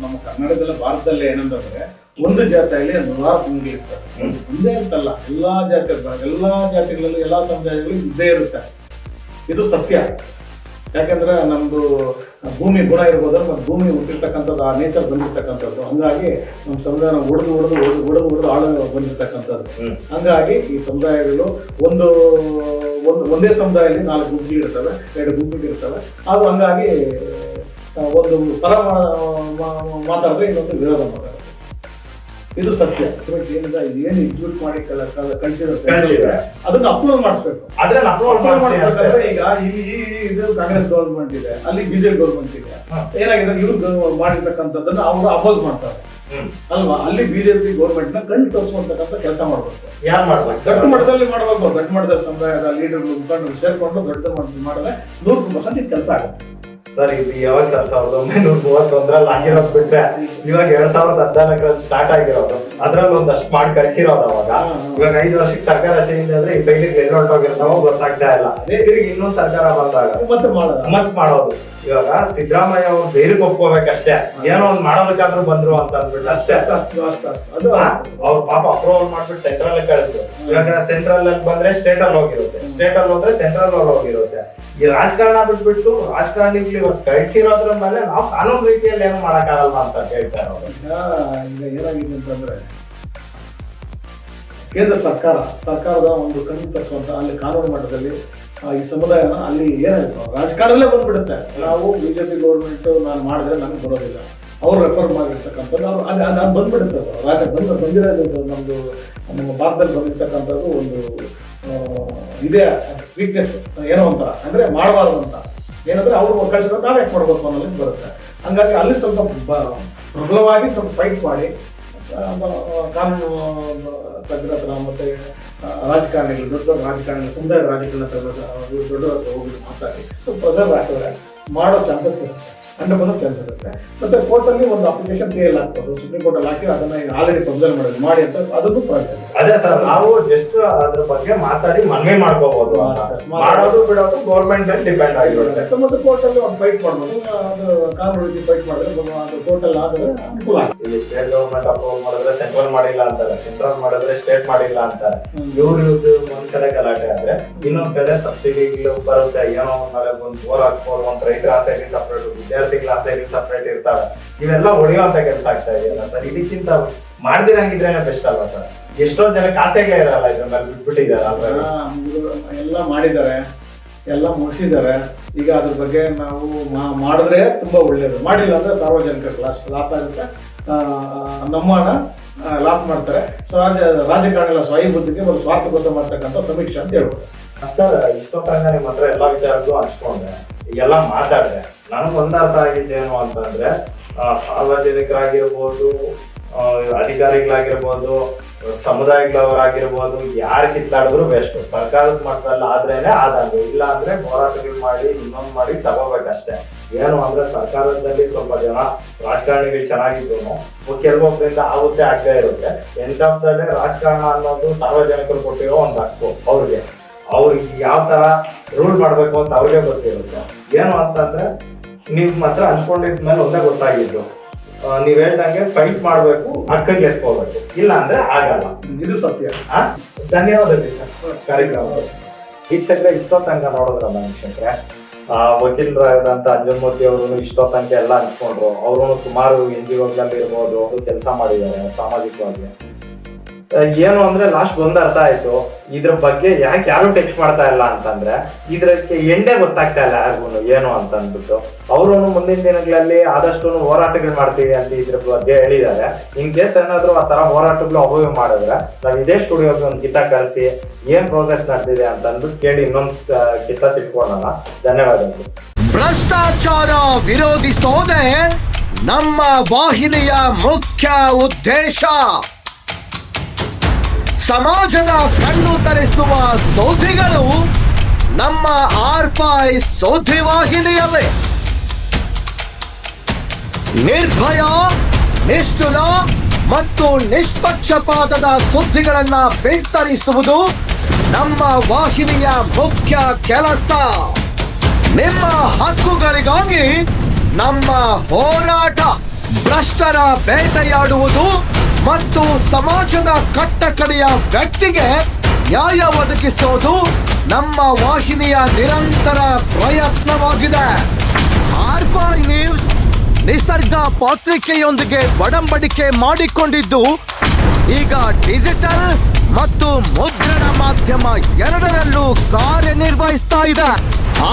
ನಮ್ಮ ಕನ್ನಡದಲ್ಲಿ ಭಾರತದಲ್ಲಿ ಏನಂತಂದ್ರೆ ಒಂದು ಜಾತಿಯಲ್ಲಿ ನೂರಾರು ಹ್ಮ್. ಒಂದೇ ಅಂತಲ್ಲ ಎಲ್ಲಾ ಜಾತಿ ಎಲ್ಲಾ ಜಾತಿಗಳಲ್ಲೂ ಎಲ್ಲಾ ಸಮುದಾಯಗಳು ಇದ್ದೇ ಇರುತ್ತೆ. ಇದು ಸತ್ಯ. ಯಾಕಂದ್ರೆ ನಮ್ದು ಭೂಮಿ ಗುಣ ಇರ್ಬೋದು ಮತ್ತು ಭೂಮಿ ಹುಟ್ಟಿರ್ತಕ್ಕಂಥದ್ದು ಆ ನೇಚರ್ ಬಂದಿರ್ತಕ್ಕಂಥದ್ದು. ಹಂಗಾಗಿ ನಮ್ಮ ಸಮುದಾಯ ಒಡೆದು ಒಡೆದು ಒಡೆದು ಒಡೆದು ಒಡೆದು ಆಳು ಬಂದಿರ್ತಕ್ಕಂಥದ್ದು. ಹಂಗಾಗಿ ಈ ಸಮುದಾಯಗಳು ಒಂದು ಒಂದು ಒಂದೇ ಸಮುದಾಯದಲ್ಲಿ ನಾಲ್ಕು ಗುಂಪುಗಳು ಇರ್ತವೆ ಎರಡು ಗುಂಪುಗಳು ಇರ್ತವೆ. ಅದು ಹಂಗಾಗಿ ಒಂದು ಪರ ಮಾತಾಡಿದ್ರೆ ಇನ್ನೊಂದು ವಿರೋಧ ಮಾತಾಡೋದು ಇದು ಸತ್ಯ. ಏನಿದೆ? ಏನು ಎಕ್ಸಿಕ್ಯೂಟ್ ಮಾಡಿ ಕಳಿಸಿದ್ರೆ. ಅದನ್ನ ಅಪ್ರೂವಲ್ ಮಾಡಿಸ್ಬೇಕು. ಆದ್ರೆ ಅಪ್ರೂವಲ್ ಅಪ್ರೂವಲ್ ಮಾಡಿಸಿ ಮಾಡ್ಬೇಕಂದ್ರೆ ಈಗ ಇಲ್ಲಿ ಇದು ಕಾಂಗ್ರೆಸ್ ಗೌರ್ಮೆಂಟ್ ಇದೆ ಅಲ್ಲಿ ಬಿಜೆಪಿ ಗೌರ್ಮೆಂಟ್ ಇದೆ. ಏನಾಗಿದೆ ಇವರು ಮಾಡಿರ್ತಕ್ಕಂಥದ್ದನ್ನ ಅವರು ಅಪೋಸ್ ಮಾಡ್ತಾರೆ. ಅಲ್ವಾ? ಅಲ್ಲಿ ಬಿಜೆಪಿ ಗೌರ್ಮೆಂಟ್ನ ಕಣ್ಣು ತೋರಿಸುವಂತಕ್ಕಂಥ ಕೆಲಸ ಮಾಡ್ಬೇಕು. ಯಾರು ಮಾಡ್ಬೇಕು? ದೊಡ್ಡ? ಮಟ್ಟದಲ್ಲಿ ಮಾಡ್ಬೇಕು. ದೊಡ್ಡ ಮಟ್ಟದ ಸಮುದಾಯದ ಲೀಡರ್ಗಳು ಮುಖಂಡರು ಸೇರ್ಕೊಂಡು ದೊಡ್ಡ ಮಟ್ಟದಲ್ಲಿ ಮಾಡಿದ್ರೆ ನೂರು ಪರ್ಸೆಂಟ್ ಕೆಲಸ ಆಗುತ್ತೆ. ಸರ್ ಇದು ಯಾವಾಗ ಸರ್ ಸಾವಿರದ ಒಂಬೈನೂರ ಮೂವತ್ತೊಂದರಲ್ಲಿ ಆಗಿರೋದು ಬಿಟ್ರೆ ಇವಾಗ ಎರಡ್ ಸಾವಿರದ ಹದಿನಾಲ್ಕರಲ್ಲಿ ಸ್ಟಾರ್ಟ್ ಆಗಿರೋದು. ಅದ್ರಲ್ಲಿ ಒಂದಷ್ಟು ಮಾಡಿ ಕಳ್ಸಿರೋದು ಅವಾಗ. ಇವಾಗ ಐದು ವರ್ಷಕ್ಕೆ ಸರ್ಕಾರ ಚೇಂಜ್ ಆದ್ರೆ ಈ ಬೈಲಿಗೆ ಎಲ್ಲಿ ಹೊರಟೋಗಿರ್ತಾವೋ ಗೊತ್ತಾಗ್ತಾ ಇಲ್ಲ. ಅದೇ ತಿರುಗಿ ಇನ್ನೊಂದು ಸರ್ಕಾರ ಬಂದಾಗ ಮತ್ತೆ ಮಾಡೋದು? ಮತ್ತೆ ಮಾಡೋದು. ಇವಾಗ ಸಿದ್ದರಾಮಯ್ಯ ಅವ್ರು ಬೇರೆ ಒಪ್ಕೋಬೇಕಷ್ಟೇ. ಏನೋ ಒಂದ್ ಮಾಡೋದಕ್ಕಾದ್ರೂ ಬಂದ್ರು ಅಂತ ಅಂದ್ಬಿಟ್ಟು. ಅಷ್ಟೇ ಅಷ್ಟು ಅಷ್ಟು ಅಷ್ಟು ಅಷ್ಟು. ಅದು ಅವ್ರ ಪಾಪ ಅಪ್ರೂವಲ್ ಮಾಡ್ಬಿಟ್ಟು ಸೆಂಟ್ರಲ್ ಕಳಿಸ್ರು. ಇವಾಗ ಸೆಂಟ್ರಲ್ ಅಲ್ಲಿ ಬಂದ್ರೆ ಸ್ಟೇಟ್ ಅಲ್ಲಿ ಹೋಗಿರುತ್ತೆ. ಸ್ಟೇಟ್ ಅಲ್ಲಿ ಹೋದ್ರೆ ಸೆಂಟ್ರಲ್ ಅಲ್ಲಿ ಹೋಗಿರುತ್ತೆ. ಈ ರಾಜಕಾರಣ ಬಿಟ್ಬಿಟ್ಟು ರಾಜಕಾರಣಿಗಳು ಇವಾಗ ಕಳ್ಸಿರೋದ್ರ ಮೇಲೆ ನಾವು ಕಾನೂನು ರೀತಿಯಲ್ಲಿ ಏನು ಮಾಡಕ್ಕಾಗಲ್ವಾ ಅಂತ ಹೇಳ್ತಾರೆ ಅವರು ಈಗ ಏನಾಗಿದೆ ಅಂತಂದ್ರೆ ಕೇಂದ್ರ ಸರ್ಕಾರ ಸರ್ಕಾರದ ಒಂದು ಕಣ್ಣು ತಕ್ಕಂತ ಅಲ್ಲಿ ಕಾನೂನು ಮಟ್ಟದಲ್ಲಿ ಈ ಸಮುದಾಯನ ಅಲ್ಲಿ ಏನಾಯ್ತು? ರಾಜಕಾರಣದಲ್ಲೇ ಬಂದ್ಬಿಡುತ್ತೆ. ನಾವು ಬಿಜೆಪಿ ಗೌರ್ಮೆಂಟ್ ನಾನು ಮಾಡಿದ್ರೆ ನನಗೆ ಬರೋದಿಲ್ಲ. ಅವ್ರು ರೆಫರ್ ಮಾಡಿರ್ತಕ್ಕಂಥದ್ದು, ಅವ್ರು ಅದು ಅದು ಬಂದ್ಬಿಡುತ್ತೆ ಅದು. ರಾಜ ಬಂದ ಬಂದಿರೋದು ನಮ್ಮದು ನಮ್ಮ ಭಾರತದಲ್ಲಿ ಬಂದಿರ್ತಕ್ಕಂಥದ್ದು ಒಂದು ಇದೇ ವೀಕ್ನೆಸ್ ಏನೋ ಅಂತ ಅಂದರೆ ಮಾಡಬಾರ್ದು ಅಂತ. ಏನಂದ್ರೆ ಅವ್ರು ಕಳಿಸಿದ್ರೆ ನಾವೇ ಯಾಕೆ ಮಾಡ್ಬೇಕು ಅನ್ನೋದಕ್ಕೆ ಬರುತ್ತೆ. ಹಂಗಾಗಿ ಅಲ್ಲಿ ಸ್ವಲ್ಪ ಪ್ರಬಲವಾಗಿ ಸ್ವಲ್ಪ ಫೈಟ್ ಮಾಡಿ ಕಾನೂನು ತಜ್ಞರ ಹತ್ರ ಮತ್ತೆ ರಾಜಕಾರಣಿಗಳು, ದೊಡ್ಡ ದೊಡ್ಡ ರಾಜಕಾರಣಿಗಳು, ಸಮುದಾಯದ ರಾಜಕಾರಣ ತಜ್ಞರ ದೊಡ್ಡ ಹೋಗಿ ಮಾತಾಡಿ. ಸ್ವಲ್ಪ ಪ್ರೆಸರ್ ಹಾಕಿದ್ರೆ ಮಾಡೋ ಚಾನ್ಸಸ್ ಇರುತ್ತೆ. ಹಂಡ್ರೆಡ್ ಪರ್ಸೆಂಟ್ ಚಾನ್ಸ್ ಇರುತ್ತೆ. ಮತ್ತೆ ಕೋರ್ಟಲ್ಲಿ ಒಂದು ಅಪ್ಲಿಕೇಶನ್ ಕ್ಲಿಯರ್ ಆಗ್ಬೋದು. ಸುಪ್ರೀಂ ಕೋರ್ಟ್ ಅಲ್ಲಿ ಹಾಕಿ ಅದನ್ನ ಆಲ್ರೆಡಿ ಪ್ರೊಸೀಜರ್ ಮಾಡೋದು ಮಾಡಿ ಅಂತ ಅದನ್ನು ಪ್ರಾಬ್ಲಮ್ ಅದೇ ಸರ್ ನಾವು ಜಸ್ಟ್ ಅದ್ರ ಬಗ್ಗೆ ಮಾತಾಡಿ ಮನವಿ ಮಾಡ್ಕೋಬಹುದು ಮಾಡೋದು ಬಿಡೋದು ಗೌರ್ಮೆಂಟ್ ಮೇಲೆ ಡಿಪೆಂಡ್ ಆಗಿರುತ್ತೆ. ಮತ್ತೆ ಕೋರ್ಟಲ್ಲಿ ಒಂದು ಫೈಟ್ ಮಾಡ್ಬೋದು. ಅದು ಕಾನೂನು ಫೈಟ್ ಮಾಡಿದ್ರೆ ಅದು ಕೋರ್ಟ್ ಅಲ್ಲಿ ಆದ್ರೆ ಅನುಕೂಲ ಇಲ್ಲಿ ಸ್ಟೇಟ್ ಗೌರ್ಮೆಂಟ್ ಅಪ್ರೂವ್ ಮಾಡಿದ್ರೆ ಸೆಂಟ್ರಲ್ ಮಾಡಿಲ್ಲ ಅಂತಾರೆ. ಸೆಂಟ್ರಲ್ ಮಾಡಿದ್ರೆ ಸ್ಟೇಟ್ ಮಾಡಿಲ್ಲ ಅಂತಾರೆ. ಇವ್ರು ಇವ್ರದ್ದು ಒಂದ್ ಕಡೆ ಗಲಾಟೆ ಆದ್ರೆ ಇನ್ನೊಂದ್ ಕಡೆ ಸಬ್ಸಿಡಿಗಳು ಬರುತ್ತೆ. ಏನೋ ಒಂದ್ ಬೋರ್ ಹಾಕ್ಬೋದು ಒಂದ್ ರೈತರ ಆಸೆ ಸಪ್ರೇಟ್ ವಿದ್ಯಾರ್ಥಿಗಳ ಆಸೆಗೆ ಸಪ್ರೇಟ್ ಇರ್ತಾವೆ ಇವೆಲ್ಲ ಹೊಡೆಯುವಂತ ಕೆಲಸ ಆಗ್ತಾ ಇದೆಯಲ್ಲ ಸರ್? ಇದಕ್ಕಿಂತ ಮಾಡ್ದಿರಂಗಿದ್ರೇನೆ ಬೆಸ್ಟ್ ಅಲ್ವಾ ಸರ್? ಎಷ್ಟೊಂದ್ ಜನಕ್ಕೆ ಖಾಸಗಿ ಇರಲ್ಲ ಇದ್ರ ಮೇಲೆ ಬಿಟ್ಬಿಟ್ಟಿದ್ದಾರೆ. ಎಲ್ಲ ಮಾಡಿದ್ದಾರೆ ಎಲ್ಲ ಮುಗಿಸಿದ್ದಾರೆ. ಈಗ ಅದ್ರ ಬಗ್ಗೆ ನಾವು ಮಾಡಿದ್ರೆ ತುಂಬಾ ಒಳ್ಳೇದು. ಮಾಡಿಲ್ಲ ಅಂದ್ರೆ ಸಾರ್ವಜನಿಕರಿಗೆ ಲಾಸ್ ಲಾಸ್ ಆಗುತ್ತೆ. ನಮ್ಮನ ಲಾಸ್ ಮಾಡ್ತಾರೆ. ಸೊ ರಾಜಕಾರಣ ಸ್ವಯಂ ಬುದ್ಧಿಗೆ ಒಂದು ಸ್ವಾರ್ಥಕೋಸ ಮಾಡ್ತಕ್ಕಂಥ ಸಮೀಕ್ಷೆ ಅಂತ ಹೇಳ್ಬೋದು. ಸರ್ ಇಷ್ಟೊತ್ತಂಗ ನಿಮ್ಮ ಹತ್ರ ಎಲ್ಲ ವಿಚಾರಗಳು ಹಂಚ್ಕೊಂಡೆ. ಎಲ್ಲ ಮಾತಾಡಿದೆ. ನನಗೆ ಒಂದ್ ಅರ್ಥ ಆಗಿದ್ದೇನು ಅಂತಂದ್ರೆ ಸಾರ್ವಜನಿಕರಾಗಿರ್ಬೋದು ಅಧಿಕಾರಿಗಳಾಗಿರ್ಬೋದು, ಸಮುದಾಯಗಳವರಾಗಿರ್ಬೋದು, ಯಾರು ಕಿತ್ತಾಡಿದ್ರು ಬೆಸ್ಟ್ ಸರ್ಕಾರದ ಮಟ್ಟದಲ್ಲಿ ಆದ್ರೇನೆ ಆದಾಗ. ಇಲ್ಲ ಅಂದ್ರೆ ಹೋರಾಟಗಳು ಮಾಡಿ, ಇನ್ನೊಂದು ಮಾಡಿ ತಗೋಬೇಕಷ್ಟೇ ಏನು ಅಂದ್ರೆ ಸರ್ಕಾರದಲ್ಲಿ ಸ್ವಲ್ಪ ಜನ ರಾಜಕಾರಣಿಗಳು ಚೆನ್ನಾಗಿದ್ರು ಕೆಲವೊಬ್ಬರಿಂದ ಆಗುತ್ತೆ ಆಗದೆ ಇರುತ್ತೆ. ಎಂಡ್ ಆಫ್ ದ ಡೇ ರಾಜಕಾರಣ ಅನ್ನೋದು ಸಾರ್ವಜನಿಕರು ಕೊಟ್ಟಿರೋ ಒಂದು ಹಕ್ಕು ಅವ್ರಿಗೆ. ಅವ್ರಿಗೆ ಯಾವ ತರ ರೂಲ್ ಮಾಡ್ಬೇಕು ಅಂತ ಅವ್ರಿಗೆ ಗೊತ್ತಿರುತ್ತೆ. ಏನು ಅಂತಂದ್ರೆ ನೀವ್ ಮಾತ್ರ ಮೇಲೆ ಒಂದೇ ಗೊತ್ತಾಗಿದ್ದು ನೀವ್ ಹೇಳ್ದಂಗೆ ಫೈಟ್ ಮಾಡ್ಬೇಕು ಅಕ್ಕಗೆ ಎತ್ಕೋಬೇಕು. ಇಲ್ಲ ಅಂದ್ರೆ ಆಗಲ್ಲ. ಇದು ಸತ್ಯ. ಧನ್ಯವಾದ ಧನ್ಯವಾದಗಳು ಸರ್. ಕಾರ್ಯಕ್ರಮ. ವೀಕ್ಷಕರೇ ಇಷ್ಟೊತ್ತಂಗ ನೋಡಿದ್ರಲ್ಲ ವೀಕ್ಷಕರೇ. ಆ ವಕೀಲರಾದಂತ ಅಂಜನ್ಮೂರ್ತಿ ಅವರು ಇಷ್ಟೊತ್ತಂಕ ಎಲ್ಲ ಅನ್ಕೊಂಡ್ರು ಅವರು ಸುಮಾರು ಎನ್ ಜಿ ಓಗಳಲ್ಲಿ ಇರ್ಬೋದು ಕೆಲಸ ಮಾಡಿದ್ದಾರೆ ಸಾಮಾಜಿಕವಾಗಿ. ಏನು ಅಂದ್ರೆ ಲಾಸ್ಟ್ ಒಂದ್ ಅರ್ಥ ಆಯ್ತು. ಇದ್ರ ಬಗ್ಗೆ ಯಾಕೆ ಯಾರು ಟಚ್ ಮಾಡ್ತಾ ಇಲ್ಲ ಅಂತಂದ್ರೆ, ಇದ್ರಕ್ಕೆ ಎಂಡೇ ಗೊತ್ತಾಗ್ತಾ ಇಲ್ಲ ಯಾರಿಗೂ ಏನು ಅಂತ ಅಂದ್ಬಿಟ್ಟು ಅವರು ಮುಂದಿನ ದಿನಗಳಲ್ಲಿ ಆದಷ್ಟು ಹೋರಾಟಗಳು ಮಾಡ್ತೀವಿ ಅಂತ ಇದ್ರ ಬಗ್ಗೆ ಹೇಳಿದ್ದಾರೆ. ಇನ್ ಕೇಸ್ ಏನಾದ್ರು ಆ ತರ ಹೋರಾಟಗಳು ಅಭಯ ಮಾಡಿದ್ರೆ, ನಾವು ಇದೇ ಸ್ಟುಡಿಯೋಗೆ ಒಂದು ಕಿತ್ತ ಕಳಿಸಿ ಏನ್ ಪ್ರೋಗ್ರೆಸ್ ನಡೆದಿದೆ ಅಂತ ಅಂದ್ಬಿಟ್ಟು ಕೇಳಿ ಇನ್ನೊಂದು ಕಿತ್ತ ತಿಳ್ಕೊಳ್ಳೋಣ ಧನ್ಯವಾದಗಳು. ಭ್ರಷ್ಟಾಚಾರ ವಿರೋಧಿಸೋದೆ ನಮ್ಮ ವಾಹಿನಿಯ ಮುಖ್ಯ ಉದ್ದೇಶ. ಸಮಾಜದ ಕಣ್ಣು ತರಿಸುವ ಸೋಧಿಗಳು ನಮ್ಮ ಆರ್ಫೈ ಸೋಧಿ ವಾಹಿನಿಯಲ್ಲೇ. ನಿರ್ಭಯ, ನಿಷ್ಠುರ ಮತ್ತು ನಿಷ್ಪಕ್ಷಪಾತದ ಸುದ್ದಿಗಳನ್ನ ಬಿತ್ತರಿಸುವುದು ನಮ್ಮ ವಾಹಿನಿಯ ಮುಖ್ಯ ಕೆಲಸ. ನಿಮ್ಮ ಹಕ್ಕುಗಳಿಗಾಗಿ ನಮ್ಮ ಹೋರಾಟ ಭ್ರಷ್ಟರ ಬೇಟೆಯಾಡುವುದು ಮತ್ತು ಸಮಾಜದ ಕಟ್ಟಕಡೆಯ ವ್ಯಕ್ತಿಗೆ ನ್ಯಾಯ ಒದಗಿಸೋದು ನಮ್ಮ ವಾಹಿನಿಯ ನಿರಂತರ ಪ್ರಯತ್ನವಾಗಿದೆ. ಆರ್ಫೈ ನ್ಯೂಸ್ ನಿಸರ್ಗ ಪತ್ರಿಕೆಯೊಂದಿಗೆ ಒಡಂಬಡಿಕೆ ಮಾಡಿಕೊಂಡಿದ್ದು, ಈಗ ಡಿಜಿಟಲ್ ಮತ್ತು ಮುದ್ರಣ ಮಾಧ್ಯಮ ಎರಡರಲ್ಲೂ ಕಾರ್ಯನಿರ್ವಹಿಸ್ತಾ ಇದೆ.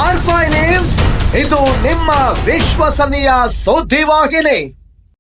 ಆರ್ಫೈ ನ್ಯೂಸ್, ಇದು ನಿಮ್ಮ ವಿಶ್ವಸನೀಯ ಸುದ್ದಿವಾಹಿನಿ